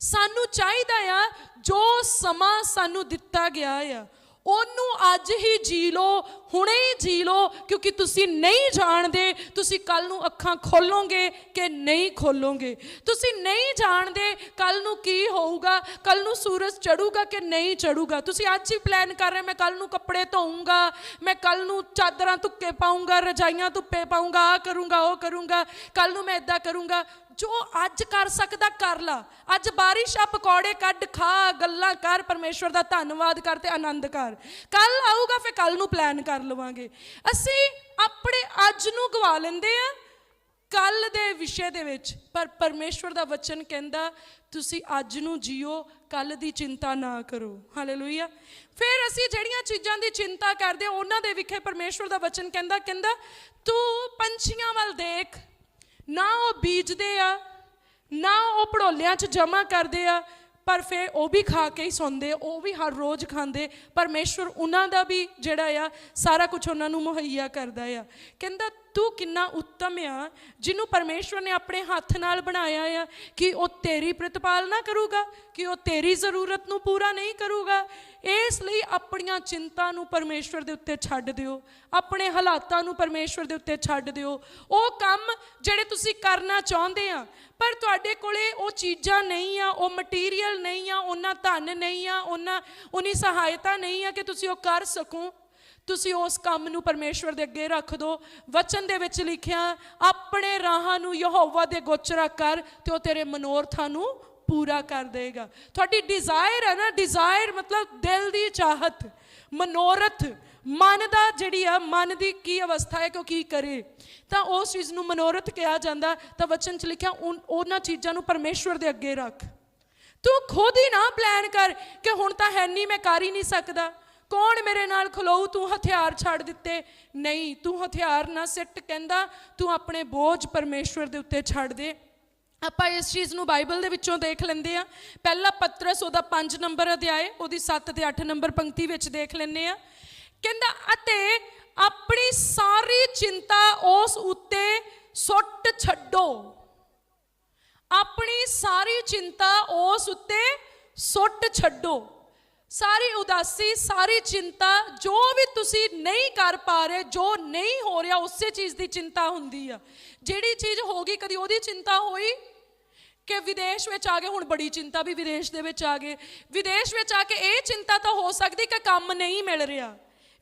ਸਾਨੂੰ ਚਾਹੀਦਾ ਆ, ਜੋ ਸਮਾਂ ਸਾਨੂੰ ਦਿੱਤਾ ਗਿਆ ਆ ਉਹਨੂੰ ਅੱਜ ਹੀ ਜੀ ਲਓ, ਹੁਣੇ ਹੀ ਜੀ ਲਓ, ਕਿਉਂਕਿ ਤੁਸੀਂ ਨਹੀਂ ਜਾਣਦੇ, ਤੁਸੀਂ ਕੱਲ ਨੂੰ ਅੱਖਾਂ ਖੋਲੋਗੇ ਕਿ ਨਹੀਂ ਖੋਲੋਗੇ। ਤੁਸੀਂ ਨਹੀਂ ਜਾਣਦੇ ਕੱਲ ਨੂੰ ਕੀ ਹੋਊਗਾ ਕੱਲ ਨੂੰ ਸੂਰਜ ਚੜੂਗਾ ਕਿ ਨਹੀਂ ਚੜੂਗਾ ਤੁਸੀਂ ਅੱਜ ਹੀ ਪਲਾਨ ਕਰ ਰਹੇ ਮੈਂ ਕੱਲ ਨੂੰ ਕੱਪੜੇ ਧੋਊਂਗਾ, ਮੈਂ ਕੱਲ ਨੂੰ ਚਾਦਰਾਂ ਧੁੱਕੇ ਪਾਉਂਗਾ ਰਜਾਈਆਂ ਧੁੱਪੇ ਪਾਉਂਗਾ ਆ ਕਰੂੰਗਾ, ਉਹ ਕਰੂੰਗਾ ਕੱਲ ਨੂੰ ਮੈਂ ਇਦਾਂ ਕਰੂੰਗਾ। ਜੋ ਅੱਜ ਕਰ ਸਕਦਾ ਕਰ ਲਾ। ਅੱਜ ਬਾਰਿਸ਼ ਆ ਪਕੌੜੇ ਕੱਢ ਖਾ ਗੱਲਾਂ ਕਰ ਪਰਮੇਸ਼ਵਰ ਦਾ ਧੰਨਵਾਦ ਕਰ ਤੇ ਆਨੰਦ ਕਰ। ਕੱਲ ਆਊਗਾ ਫੇ ਕੱਲ ਨੂੰ ਪਲਾਨ ਕਰ ਲਵਾਂਗੇ। ਅਸੀਂ ਆਪਣੇ ਅੱਜ ਨੂੰ ਗਵਾ ਲੈਂਦੇ ਆ ਕੱਲ ਦੇ ਵਿਸ਼ੇ ਦੇ ਵਿੱਚ। ਪਰ ਪਰਮੇਸ਼ਵਰ ਦਾ ਵਚਨ ਕਹਿੰਦਾ ਤੁਸੀਂ ਅੱਜ ਨੂੰ ਜੀਓ ਕੱਲ ਦੀ ਚਿੰਤਾ ਨਾ ਕਰੋ। ਹਾਲੇਲੂਇਆ ਫਿਰ ਅਸੀਂ ਜਿਹੜੀਆਂ ਚੀਜ਼ਾਂ ਦੀ ਚਿੰਤਾ ਕਰਦੇ ਹਾਂ, ਉਹਨਾਂ ਦੇ ਵਿਖੇ ਪਰਮੇਸ਼ਵਰ ਦਾ ਵਚਨ ਕਹਿੰਦਾ ਕਹਿੰਦਾ ਤੂੰ ਪੰਛੀਆਂ ਵੱਲ ਦੇਖ। ਨਾ ਉਹ ਬੀਜਦੇ ਆ, ਨਾ ਉਹ ਪੜੋਲਿਆਂ 'ਚ ਜਮਾ ਕਰਦੇ ਆ, ਪਰ ਫਿਰ ਉਹ ਵੀ ਖਾ ਕੇ ਹੀ ਸੌਂਦੇ, ਉਹ ਵੀ ਹਰ ਰੋਜ਼ ਖਾਂਦੇ, ਪਰਮੇਸ਼ਵਰ ਉਹਨਾਂ ਦਾ ਵੀ ਜਿਹੜਾ ਆ, ਸਾਰਾ ਕੁਝ ਉਹਨਾਂ ਨੂੰ ਮੁਹੱਈਆ ਕਰਦਾ ਆ। ਕਹਿੰਦਾ ਤੂੰ ਕਿੰਨਾ ਉੱਤਮ ਆ, ਜਿਹਨੂੰ ਪਰਮੇਸ਼ਵਰ ਨੇ ਆਪਣੇ ਹੱਥ ਨਾਲ ਬਣਾਇਆ ਆ, ਕਿ ਉਹ ਤੇਰੀ ਪ੍ਰਤਪਾਲਨਾ ਕਰੂਗਾ, ਕਿ ਉਹ ਤੇਰੀ ਜ਼ਰੂਰਤ ਨੂੰ ਪੂਰਾ ਨਹੀਂ ਕਰੂਗਾ। ਇਸ ਲਈ ਆਪਣੀਆਂ ਚਿੰਤਾ ਨੂੰ ਪਰਮੇਸ਼ਵਰ ਦੇ ਉੱਤੇ ਛੱਡ ਦਿਓ। ਆਪਣੇ ਹਾਲਾਤਾਂ ਨੂੰ ਪਰਮੇਸ਼ਵਰ ਦੇ ਉੱਤੇ ਛੱਡ ਦਿਓ। ਉਹ ਕੰਮ ਜਿਹੜੇ ਤੁਸੀਂ ਕਰਨਾ ਚਾਹੁੰਦੇ ਆ, ਪਰ ਤੁਹਾਡੇ ਕੋਲੇ ਉਹ ਚੀਜ਼ਾਂ ਨਹੀਂ ਆ, ਉਹ ਮਟੀਰੀਅਲ ਨਹੀਂ ਆ, ਉਹਨਾਂ ਧਨ ਨਹੀਂ ਆ, ਉਹਨਾਂ, ਉਨੀ ਸਹਾਇਤਾ ਨਹੀਂ ਆ ਕਿ ਤੁਸੀਂ ਉਹ ਕਰ ਸਕੋ। ਤੁਸੀਂ ਉਸ ਕੰਮ ਨੂੰ ਪਰਮੇਸ਼ਵਰ ਦੇ ਅੱਗੇ ਰੱਖ ਦਿਓ ਵਚਨ ਦੇ ਵਿੱਚ ਲਿਖਿਆ, ਆਪਣੇ ਰਾਹਾਂ ਨੂੰ ਯਹੋਵਾ ਦੇ ਗੋਚਰਾ ਕਰ ਤੇ ਉਹ ਤੇਰੇ ਮਨੋਰਥਾਂ ਨੂੰ ਪੂਰਾ ਕਰ ਦੇਗਾ ਤੁਹਾਡੀ ਡਿਜ਼ਾਇਰ ਹੈ ਨਾ ਡਿਜ਼ਾਇਰ ਮਤਲਬ ਦਿਲ ਦੀ ਚਾਹਤ, ਮਨੋਰਥ, ਮਨ ਦਾ ਜਿਹੜੀ ਆ, ਮਨ ਦੀ ਕੀ ਅਵਸਥਾ ਹੈ ਕਿ ਉਹ ਕੀ ਕਰੇ। ਤਾਂ ਉਸ ਚੀਜ਼ ਨੂੰ ਮਨੋਰਥ ਕਿਹਾ ਜਾਂਦਾ, ਤਾਂ ਵਚਨ ਚ ਲਿਖਿਆ, ਉਨ- ਉਹਨਾਂ ਚੀਜ਼ਾਂ ਨੂੰ ਪਰਮੇਸ਼ਵਰ ਦੇ ਅੱਗੇ ਰੱਖ। ਤੂੰ ਖੁਦ ਹੀ ਨਾ ਪਲਾਨ ਕਰ ਕਿ ਹੁਣ ਤਾਂ ਹੈ ਨਹੀਂ ਮੈਂ ਕਰ ਹੀ ਨਹੀਂ ਸਕਦਾ। ਕੌਣ ਮੇਰੇ ਨਾਲ ਖਲੋਊ? ਤੂੰ ਹਥਿਆਰ ਛੱਡ ਦਿੱਤੇ। ਨਹੀਂ, ਤੂੰ ਹਥਿਆਰ ਨਾ ਸਿੱਟ, ਕਹਿੰਦਾ, ਤੂੰ ਆਪਣੇ ਬੋਝ ਪਰਮੇਸ਼ਵਰ ਦੇ ਉੱਤੇ ਛੱਡ ਦੇ। ਆਪਾਂ ਇਸ ਚੀਜ਼ ਨੂੰ ਬਾਈਬਲ ਦੇ ਵਿੱਚੋਂ ਦੇਖ ਲੈਂਦੇ ਆ ਪਹਿਲਾ ਪਤਰਸ, ਉਹਦਾ 5 ਨੰਬਰ ਅਧਿਆਏ, ਉਹਦੀ 7 ਤੇ 8 ਨੰਬਰ ਪੰਕਤੀ ਵਿੱਚ ਦੇਖ ਲੈਂਦੇ ਆ ਕਹਿੰਦਾ, ਅਤੇ ਆਪਣੀ ਸਾਰੀ ਚਿੰਤਾ ਉਸ ਉੱਤੇ ਸੁੱਟ ਛੱਡੋ। ਆਪਣੀ ਸਾਰੀ ਚਿੰਤਾ ਉਸ ਉੱਤੇ ਸੁੱਟ ਛੱਡੋ। ਸਾਰੀ ਉਦਾਸੀ, ਸਾਰੀ ਚਿੰਤਾ, ਜੋ ਵੀ ਤੁਸੀਂ ਨਹੀਂ ਕਰ ਪਾ ਰਹੇ, ਜੋ ਨਹੀਂ ਹੋ ਰਿਹਾ, ਉਸੇ ਚੀਜ਼ ਦੀ ਚਿੰਤਾ ਹੁੰਦੀ ਆ। ਜਿਹੜੀ ਚੀਜ਼ ਹੋ ਗਈ, ਕਦੀ ਉਹਦੀ ਚਿੰਤਾ ਹੋਈ? ਕਿ ਵਿਦੇਸ਼ ਵਿੱਚ ਆ ਗਏ, ਹੁਣ ਬੜੀ ਚਿੰਤਾ ਵੀ ਵਿਦੇਸ਼ ਦੇ ਵਿੱਚ ਆ ਗਏ। ਵਿਦੇਸ਼ ਵਿੱਚ ਆ ਕੇ ਇਹ ਚਿੰਤਾ ਤਾਂ ਹੋ ਸਕਦੀ ਕਿ ਕੰਮ ਨਹੀਂ ਮਿਲ ਰਿਹਾ।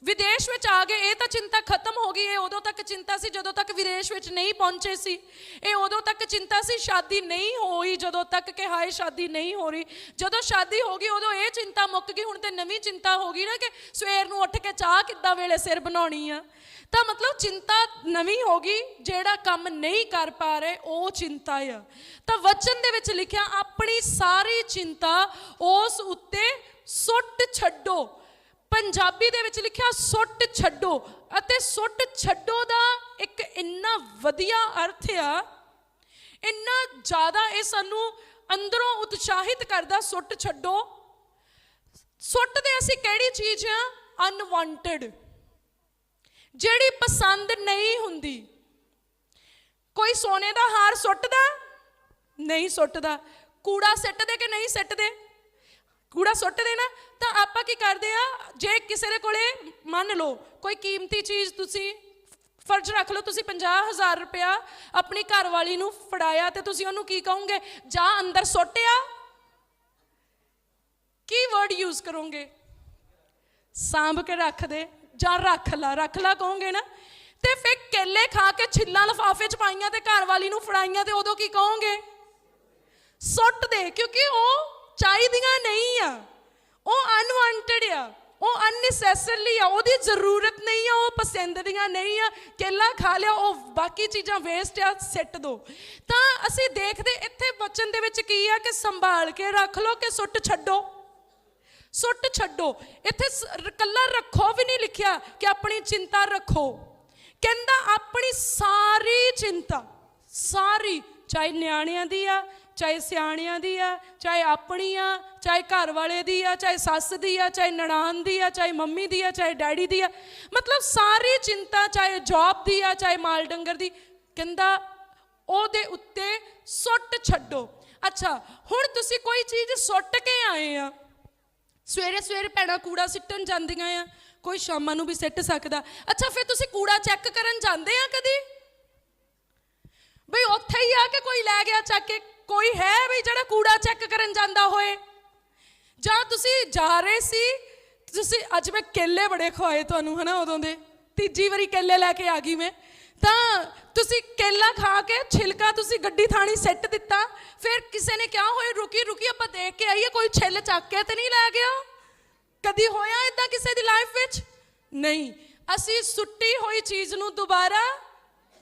ਵਿਦੇਸ਼ ਵਿੱਚ ਆ ਗਏ, ਇਹ ਤਾਂ ਚਿੰਤਾ ਖਤਮ ਹੋ ਗਈ, ਇਹ ਉਦੋਂ ਤੱਕ ਚਿੰਤਾ ਸੀ ਜਦੋਂ ਤੱਕ ਵਿਦੇਸ਼ ਵਿੱਚ ਨਹੀਂ ਪਹੁੰਚੇ ਸੀ। ਇਹ ਉਦੋਂ ਤੱਕ ਚਿੰਤਾ ਸੀ ਸ਼ਾਦੀ ਨਹੀਂ ਹੋਈ, ਜਦੋਂ ਤੱਕ ਕਿ ਹਾਏ ਸ਼ਾਦੀ ਨਹੀਂ ਹੋ ਰਹੀ। ਜਦੋਂ ਸ਼ਾਦੀ ਹੋ ਗਈ, ਉਦੋਂ ਇਹ ਚਿੰਤਾ ਮੁੱਕ ਗਈ, ਹੁਣ ਤੇ ਨਵੀਂ ਚਿੰਤਾ ਹੋ ਗਈ ਨਾ ਕਿ ਸਵੇਰ ਨੂੰ ਉੱਠ ਕੇ ਚਾਹ ਕਿੱਦਾਂ ਵੇਲੇ ਸਿਰ ਬਣਾਉਣੀ ਆ। ਤਾਂ ਮਤਲਬ ਚਿੰਤਾ ਨਵੀਂ ਹੋ ਗਈ, ਜਿਹੜਾ ਕੰਮ ਨਹੀਂ ਕਰ ਪਾ ਰਹੇ, ਉਹ ਚਿੰਤਾ ਆ। ਤਾਂ ਵਚਨ ਦੇ ਵਿੱਚ ਲਿਖਿਆ, ਆਪਣੀ ਸਾਰੀ ਚਿੰਤਾ ਉਸ ਉੱਤੇ ਸੁੱਟ ਛੱਡੋ। ਪੰਜਾਬੀ ਦੇ ਵਿੱਚ ਲਿਖਿਆ ਸੁੱਟ ਛੱਡੋ ਅਤੇ ਸੁੱਟ ਛੱਡੋ ਦਾ ਇੱਕ ਇੰਨਾ ਵਧੀਆ ਅਰਥ ਆ, ਇੰਨਾ ਜ਼ਿਆਦਾ ਇਹ ਸਾਨੂੰ ਅੰਦਰੋਂ ਉਤਸ਼ਾਹਿਤ ਕਰਦਾ ਸੁੱਟ ਛੱਡੋ। ਸੁੱਟ ਦੇ ਅਸੀਂ ਕਿਹੜੀ ਚੀਜ਼ ਆ? ਅਨਵਾਂਟਡ ਜਿਹੜੀ ਪਸੰਦ ਨਹੀਂ ਹੁੰਦੀ। ਕੋਈ ਸੋਨੇ ਦਾ ਹਾਰ ਸੁੱਟਦਾ? ਨਹੀਂ ਸੁੱਟਦਾ। ਕੂੜਾ ਸਿੱਟਦੇ ਕਿ ਨਹੀਂ ਸਿੱਟਦੇ? ਕੂੜਾ ਸੁੱਟਦੇ ਨਾ ਤਾਂ ਆਪਾਂ ਕੀ ਕਰਦੇ ਆ? ਜੇ ਕਿਸੇ ਦੇ ਕੋਲੇ, ਮੰਨ ਲਓ, ਕੋਈ ਕੀਮਤੀ ਚੀਜ਼ ਤੁਸੀਂ ਫਰਜ਼ ਰੱਖ ਲਓ, ਤੁਸੀਂ 50000 ਰੁਪਇਆ ਆਪਣੀ ਘਰਵਾਲੀ ਨੂੰ ਫੜਾਇਆ ਤੇ ਤੁਸੀਂ ਉਹਨੂੰ ਕੀ ਕਹੋਗੇ? ਜਾ ਅੰਦਰ ਸੁੱਟਿਆ? ਕੀ ਵਰਡ ਯੂਜ਼ ਕਰੋਗੇ? ਸਾਂਭ ਕੇ ਰੱਖ ਦੇ, ਜਾਂ ਰੱਖ ਲਾ ਰੱਖ ਲਾ ਕਹੋਗੇ ਨਾ? ਤੇ ਫਿਰ ਕੇਲੇ ਖਾ ਕੇ ਛਿੱਲਾਂ ਲਫਾਫੇ ਚ ਪਾਈਆਂ ਤੇ ਘਰ ਵਾਲੀ ਨੂੰ ਫੜਾਈਆਂ ਤੇ ਉਦੋਂ ਕੀ ਕਹੋਗੇ? ਸੁੱਟ ਦੇ, ਕਿਉਂਕਿ ਉਹ ਚਾਹੀਦੀਆਂ ਨਹੀਂ ਆ। ਉਹ ਅਨਵਾਂਟਡ ਆ। ਉਹ ਅਨਨੈਸੈਸਰਲੀ ਆ। ਉਹਦੀ ਜ਼ਰੂਰਤ ਨਹੀਂ ਆ। ਉਹ ਪਸੰਦ ਦੀਆਂ ਨਹੀਂ ਆ। ਕੇਲਾ ਖਾ ਲਿਆ, ਉਹ ਬਾਕੀ ਚੀਜ਼ਾਂ ਵੇਸਟ ਆ, ਸਿੱਟ ਦੋ। ਤਾਂ ਅਸੀਂ ਦੇਖਦੇ ਇੱਥੇ ਬਚਨ ਦੇ ਵਿੱਚ ਕੀ ਆ ਕਿ ਸੰਭਾਲ ਕੇ ਰੱਖ ਲਓ ਕਿ ਸੁੱਟ ਛੱਡੋ। ਸੁੱਟ ਛੱਡੋ। ਇੱਥੇ ਸ- ਕੱਲਾ ਰੱਖੋ ਵੀ ਨਹੀਂ ਲਿਖਿਆ ਕਿ ਆਪਣੀ ਚਿੰਤਾ ਰੱਖੋ। ਕਹਿੰਦਾ ਆਪਣੀ ਸਾਰੀ ਚਿੰਤਾ, ਸਾਰੀ, ਚਾਹੇ ਨਿਆਣਿਆਂ ਦੀ ਆ ਚਾਹੇ ਸਿਆਣਿਆਂ ਦੀ ਆ, ਚਾਹੇ ਆਪਣੀ ਆ, ਚਾਹੇ ਘਰ ਵਾਲੇ ਦੀ ਆ, ਚਾਹੇ ਸੱਸ ਦੀ ਆ, ਚਾਹੇ ਨਨਾਣ ਦੀ ਆ, ਚਾਹੇ ਮੰਮੀ ਦੀ ਆ, ਚਾਹੇ ਡੈਡੀ ਦੀ ਆ, ਮਤਲਬ ਸਾਰੀ ਚਿੰਤਾ ਚਾਹੇ ਜੌਬ ਦੀ ਆ, ਚਾਹੇ ਮਾਲ ਡੰਗਰ ਦੀ, ਕਹਿੰਦਾ ਉਹਦੇ ਉੱਤੇ ਸੁੱਟ ਛੱਡੋ। ਅੱਛਾ, ਹੁਣ ਤੁਸੀਂ ਕੋਈ ਚੀਜ਼ ਸੁੱਟ ਕੇ ਆਏ ਆ। ਸਵੇਰੇ ਸਵੇਰੇ ਭੈਣਾਂ ਕੂੜਾ ਸਿੱਟਣ ਜਾਂਦੀਆਂ ਆ, ਕੋਈ ਸ਼ਾਮਾਂ ਨੂੰ ਵੀ ਸਿੱਟ ਸਕਦਾ। ਅੱਛਾ, ਫਿਰ ਤੁਸੀਂ ਕੂੜਾ ਚੈੱਕ ਕਰਨ ਜਾਂਦੇ ਆ ਕਦੀ? ਬਈ ਉੱਥੇ ਹੀ ਆ ਕੇ ਕੋਈ ਲੈ ਗਿਆ ਚੱਕ ਕੇ? ਕੋਈ ਹੈ ਵੀ ਜਿਹੜਾ ਕੂੜਾ ਚੈੱਕ ਕਰਨ ਜਾਂਦਾ ਹੋਏ? ਜਾਂ ਤੁਸੀਂ ਜਾ ਰਹੇ ਸੀ, ਤੁਸੀਂ ਅੱਜ ਮੈਂ ਕੇਲੇ ਬੜੇ ਖਵਾਏ ਤੁਹਾਨੂੰ, ਹਨਾ, ਉਦੋਂ ਦੇ? ਤੀਜੀ ਵਾਰੀ ਕੇਲੇ ਲੈ ਕੇ ਆ ਗਈ ਮੈਂ। ਤਾਂ ਤੁਸੀਂ ਕੇਲਾ ਖਾ ਕੇ ਛਿਲਕਾ ਤੁਸੀਂ ਗੱਡੀ ਥਾਣੀ ਸੈੱਟ ਦਿੱਤਾ। ਫਿਰ ਕਿਸੇ ਨੇ ਕਿਹਾ ਹੋਏ, ਰੁਕੀ ਰੁਕੀ, ਆਪਾਂ ਦੇਖ ਕੇ ਆਈਏ, ਕੋਈ ਛਿੱਲ ਚੱਕ ਕੇ ਤੇ ਨਹੀਂ ਲੈ ਗਿਆ? ਕਦੀ ਹੋਇਆ ਇਦਾਂ ਕਿਸੇ ਦੀ ਲਾਈਫ ਵਿੱਚ? ਨਹੀਂ। ਅਸੀਂ ਸੁੱਟੀ ਹੋਈ ਚੀਜ਼ ਨੂੰ ਦੁਬਾਰਾ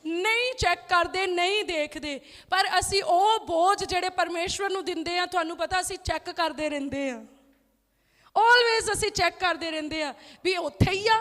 ਨਹੀਂ ਚੈੱਕ ਕਰਦੇ, ਨਹੀਂ ਦੇਖਦੇ। ਪਰ ਅਸੀਂ ਉਹ ਬੋਝ ਜਿਹੜੇ ਪਰਮੇਸ਼ਵਰ ਨੂੰ ਦਿੰਦੇ ਆ, ਤੁਹਾਨੂੰ ਪਤਾ ਅਸੀਂ ਚੈੱਕ ਕਰਦੇ ਰਹਿੰਦੇ ਆ। ਆਲਵੇਜ਼ ਅਸੀਂ ਚੈੱਕ ਕਰਦੇ ਰਹਿੰਦੇ ਆ ਵੀ ਉੱਥੇ ਹੀ ਆ,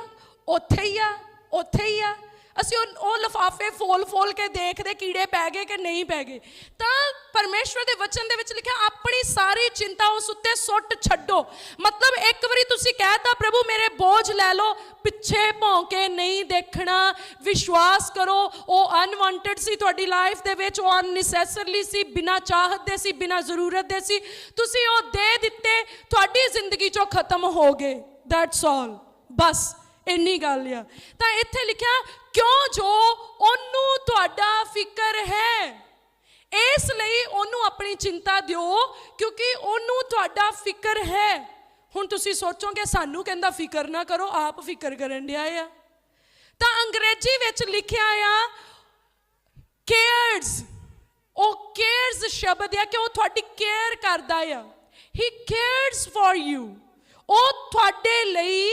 ਉੱਥੇ ਹੀ ਆ, ਉੱਥੇ ਹੀ ਆ। ਅਸੀਂ ਉਹ ਉਹ ਲਫਾਫੇ ਫੋਲ ਫੋਲ ਕੇ ਦੇਖਦੇ ਕੀੜੇ ਪੈ ਗਏ ਕਿ ਨਹੀਂ ਪੈ ਗਏ। ਤਾਂ ਪਰਮੇਸ਼ਵਰ ਦੇ ਵਚਨ ਦੇ ਵਿੱਚ ਲਿਖਿਆ, ਆਪਣੀ ਸਾਰੀ ਚਿੰਤਾ ਉਸ ਉੱਤੇ ਸੁੱਟ ਛੱਡੋ। ਮਤਲਬ ਇੱਕ ਵਾਰੀ ਤੁਸੀਂ ਕਹਿਤਾ ਪ੍ਰਭੂ, ਮੇਰੇ ਬੋਝ ਲੈ ਲਓ, ਪਿੱਛੇ ਭੌਂਕੇ ਨਹੀਂ ਦੇਖਣਾ। ਵਿਸ਼ਵਾਸ ਕਰੋ, ਉਹ ਅਨਵਾਂਟਡ ਸੀ ਤੁਹਾਡੀ ਲਾਈਫ ਦੇ ਵਿੱਚ, ਉਹ ਅਨਨੈਸੈਸਰਲੀ ਸੀ, ਬਿਨਾ ਚਾਹਤ ਦੇ ਸੀ, ਬਿਨਾ ਜ਼ਰੂਰਤ ਦੇ ਸੀ। ਤੁਸੀਂ ਉਹ ਦੇ ਦਿੱਤੇ, ਤੁਹਾਡੀ ਜ਼ਿੰਦਗੀ ਚੋਂ ਖਤਮ ਹੋ ਗਏ। ਦੈਟਸ ਆਲ ਬਸ, ਇੰਨੀ ਗੱਲ ਆ। ਤਾਂ ਇੱਥੇ ਲਿਖਿਆ ਕਿਉਂ ਜੋ ਉਹਨੂੰ ਤੁਹਾਡਾ ਫਿਕਰ ਹੈ? ਇਸ ਲਈ ਉਹਨੂੰ ਆਪਣੀ ਚਿੰਤਾ ਦਿਓ, ਕਿਉਂਕਿ ਉਹਨੂੰ ਤੁਹਾਡਾ ਫਿਕਰ ਹੈ। ਹੁਣ ਤੁਸੀਂ ਸੋਚੋਗੇ, ਸਾਨੂੰ ਕਹਿੰਦਾ ਫਿਕਰ ਨਾ ਕਰੋ, ਆਪ ਫਿਕਰ ਕਰਨ ਡਿਆ ਆ। ਤਾਂ ਅੰਗਰੇਜ਼ੀ ਵਿੱਚ ਲਿਖਿਆ ਆ ਕੇਅਰਸ ਉਹ ਕੇਅਰਸ ਸ਼ਬਦ ਹੈ ਕਿ ਉਹ ਤੁਹਾਡੀ ਕੇਅਰ ਕਰਦਾ ਆ। ਹੀ ਕੇਅਰਸ ਫॉर ਯੂ ਉਹ ਤੁਹਾਡੇ ਲਈ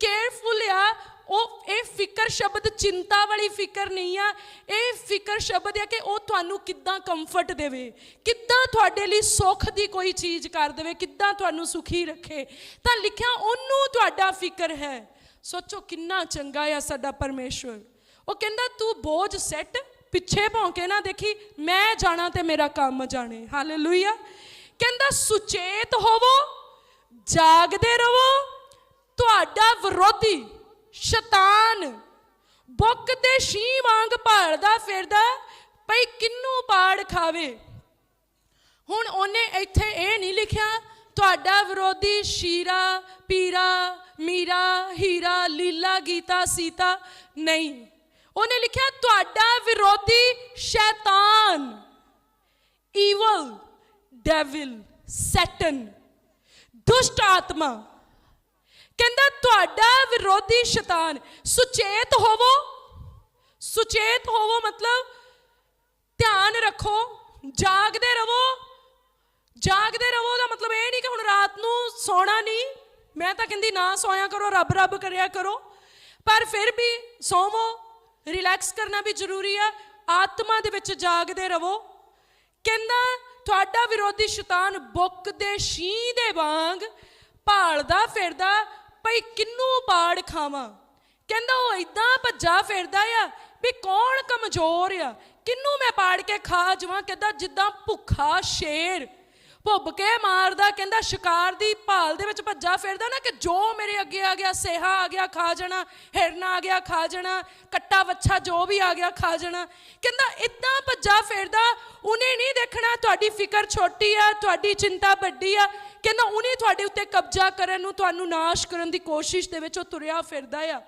ਕੇਅਰਫੁਲ ਆ ਉਹ ਇਹ ਫਿਕਰ ਸ਼ਬਦ ਚਿੰਤਾ ਵਾਲੀ ਫਿਕਰ ਨਹੀਂ ਆ। ਇਹ ਫਿਕਰ ਸ਼ਬਦ ਹੈ ਕਿ ਉਹ ਤੁਹਾਨੂੰ ਕਿੱਦਾਂ ਕੰਫਰਟ ਦੇਵੇ, ਕਿੱਦਾਂ ਤੁਹਾਡੇ ਲਈ ਸੁੱਖ ਦੀ ਕੋਈ ਚੀਜ਼ ਕਰ ਦੇਵੇ, ਕਿੱਦਾਂ ਤੁਹਾਨੂੰ ਸੁਖੀ ਰੱਖੇ। ਤਾਂ ਲਿਖਿਆ ਉਹਨੂੰ ਤੁਹਾਡਾ ਫਿਕਰ ਹੈ। ਸੋਚੋ ਕਿੰਨਾ ਚੰਗਾ ਆ ਸਾਡਾ ਪਰਮੇਸ਼ਵਰ। ਉਹ ਕਹਿੰਦਾ, ਤੂੰ ਬੋਝ ਸੈੱਟ, ਪਿੱਛੇ ਭੌਂਕੇ ਨਾ ਦੇਖੀ, ਮੈਂ ਜਾਣਾ ਤੇ ਮੇਰਾ ਕੰਮ ਜਾਣੇ। ਹਾਲੇਲੂਇਆ ਕਹਿੰਦਾ, ਸੁਚੇਤ ਹੋਵੋ, ਜਾਗਦੇ ਰਹੋ, ਤੁਹਾਡਾ ਵਿਰੋਧੀ ਸ਼ੈਤਾਨ ਬੁੱਕ ਤੇ ਸ਼ੀ ਵਾਂਗ ਭਾਲਦਾ ਫਿਰਦਾ, ਭਈ ਕਿੰਨੂੰ ਪਾੜ ਖਾਵੇ? ਹੁਣ ਉਹਨੇ ਇੱਥੇ ਇਹ ਨਹੀਂ ਲਿਖਿਆ, ਤੁਹਾਡਾ ਵਿਰੋਧੀ ਸ਼ੀਰਾ, ਪੀਰਾ, ਮੀਰਾ, ਹੀਰਾ, ਲੀਲਾ, ਗੀਤਾ, ਸੀਤਾ, ਨਹੀਂ। ਉਹਨੇ ਲਿਖਿਆ, ਤੁਹਾਡਾ ਵਿਰੋਧੀ ਸ਼ੈਤਾਨ ਈਵਲ ਡੈਵਿਲ ਸੈਟਨ, ਦੁਸ਼ਟ ਆਤਮਾ। ਕਹਿੰਦਾ, ਤੁਹਾਡਾ ਵਿਰੋਧੀ ਸ਼ੈਤਾਨ, ਸੁਚੇਤ ਹੋਵੋ। ਸੁਚੇਤ ਹੋਵੋ ਮਤਲਬ ਧਿਆਨ ਰੱਖੋ, ਜਾਗਦੇ ਰਹੋ। ਜਾਗਦੇ ਰਹੋ ਦਾ ਮਤਲਬ ਇਹ ਨਹੀਂ ਕਿ ਹੁਣ ਰਾਤ ਨੂੰ ਸੌਣਾ ਨਹੀਂ। ਮੈਂ ਤਾਂ ਕਹਿੰਦੀ, ਨਾ ਸੋਇਆ ਕਰੋ, ਰੱਬ ਰੱਬ ਕਰਿਆ ਕਰੋ। ਪਰ ਫਿਰ ਵੀ ਸੌਵੋ, ਰਿਲੈਕਸ ਕਰਨਾ ਵੀ ਜ਼ਰੂਰੀ ਆ। ਆਤਮਾ ਦੇ ਵਿੱਚ ਜਾਗਦੇ ਰਹੋ। ਕਹਿੰਦਾ, ਤੁਹਾਡਾ ਵਿਰੋਧੀ ਸ਼ੈਤਾਨ ਬੁੱਕ ਦੇ ਸ਼ੀਂ ਦੇ ਵਾਂਗ ਭਾਲਦਾ ਫਿਰਦਾ ਭਈ ਕਿੰਨੂੰ ਪਾੜ ਖਾਵਾਂ? ਕਹਿੰਦਾ ਉਹ ਇਦਾਂ ਭੱਜਾ ਫਿਰਦਾ ਆ ਵੀ ਕੌਣ ਕਮਜ਼ੋਰ ਆ? ਕਿੰਨੂੰ ਮੈਂ ਪਾੜ ਕੇ ਖਾ ਜਾਵਾਂ? ਕਹਿੰਦਾ ਜਿੱਦਾਂ ਭੁੱਖਾ ਸ਼ੇਰ। ਭੁੱਬ ਕੇ ਮਾਰਦਾ, ਕਹਿੰਦਾ ਸ਼ਿਕਾਰ ਦੀ ਭਾਲ ਦੇ ਵਿੱਚ ਭੱਜਾ ਫਿਰਦਾ ਨਾ ਕਿ ਜੋ ਮੇਰੇ ਅੱਗੇ ਆ ਗਿਆ, ਸੇਹਾ ਆ ਗਿਆ, ਖਾ ਜਾਣਾ, ਹਿਰਨਾ ਆ ਗਿਆ, ਖਾ ਜਾਣਾ, ਕੱਟਾ ਵੱਛਾ ਜੋ ਵੀ ਆ ਗਿਆ, ਖਾ ਜਾਣਾ। ਕਹਿੰਦਾ ਇਦਾਂ ਭੱਜਾ ਫਿਰਦਾ, ਉਹਨੇ ਨਹੀਂ ਦੇਖਣਾ ਤੁਹਾਡੀ ਫਿਕਰ ਛੋਟੀ ਆ, ਤੁਹਾਡੀ ਚਿੰਤਾ ਵੱਡੀ ਆ। ਕਹਿੰਦਾ ਉਹਨੇ ਤੁਹਾਡੇ ਉੱਤੇ ਕਬਜ਼ਾ ਕਰਨ ਨੂੰ ਤੁਹਾਨੂੰ ਨਾਸ਼ ਕਰਨ ਦੀ ਕੋਸ਼ਿਸ਼ ਦੇ ਵਿੱਚ ਉਹ ਤੁਰਿਆ ਫਿਰਦਾ ਆ।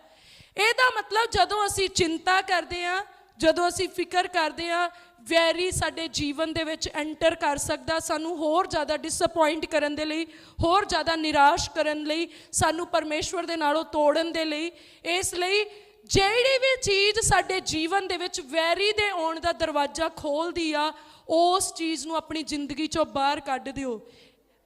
ਇਹਦਾ ਮਤਲਬ ਜਦੋਂ ਅਸੀਂ ਚਿੰਤਾ ਕਰਦੇ ਆ ਜਦੋਂ ਅਸੀਂ ਫਿਕਰ ਕਰਦੇ ਆ ਵੈਰੀ ਸਾਡੇ ਜੀਵਨ ਦੇ ਵਿੱਚ ਐਂਟਰ ਕਰ ਸਕਦਾ, ਸਾਨੂੰ ਹੋਰ ਜ਼ਿਆਦਾ ਡਿਸਪਾਇੰਟ ਕਰਨ ਦੇ ਲਈ, ਹੋਰ ਜ਼ਿਆਦਾ ਨਿਰਾਸ਼ ਕਰਨ ਲਈ, ਸਾਨੂੰ ਪਰਮੇਸ਼ਵਰ ਦੇ ਨਾਲੋਂ ਤੋੜਨ ਦੇ ਲਈ, ਇਸ ਲਈ ਜਿਹੜੀ ਵੀ ਚੀਜ਼ ਸਾਡੇ ਜੀਵਨ ਦੇ ਵਿੱਚ ਵੈਰੀ ਦੇ ਆਉਣ ਦਾ ਦਰਵਾਜ਼ਾ ਖੋਲਦੀ ਆ, ਉਸ ਚੀਜ਼ ਨੂੰ ਆਪਣੀ ਜ਼ਿੰਦਗੀ ਚੋਂ ਬਾਹਰ ਕੱਢ ਦਿਓ।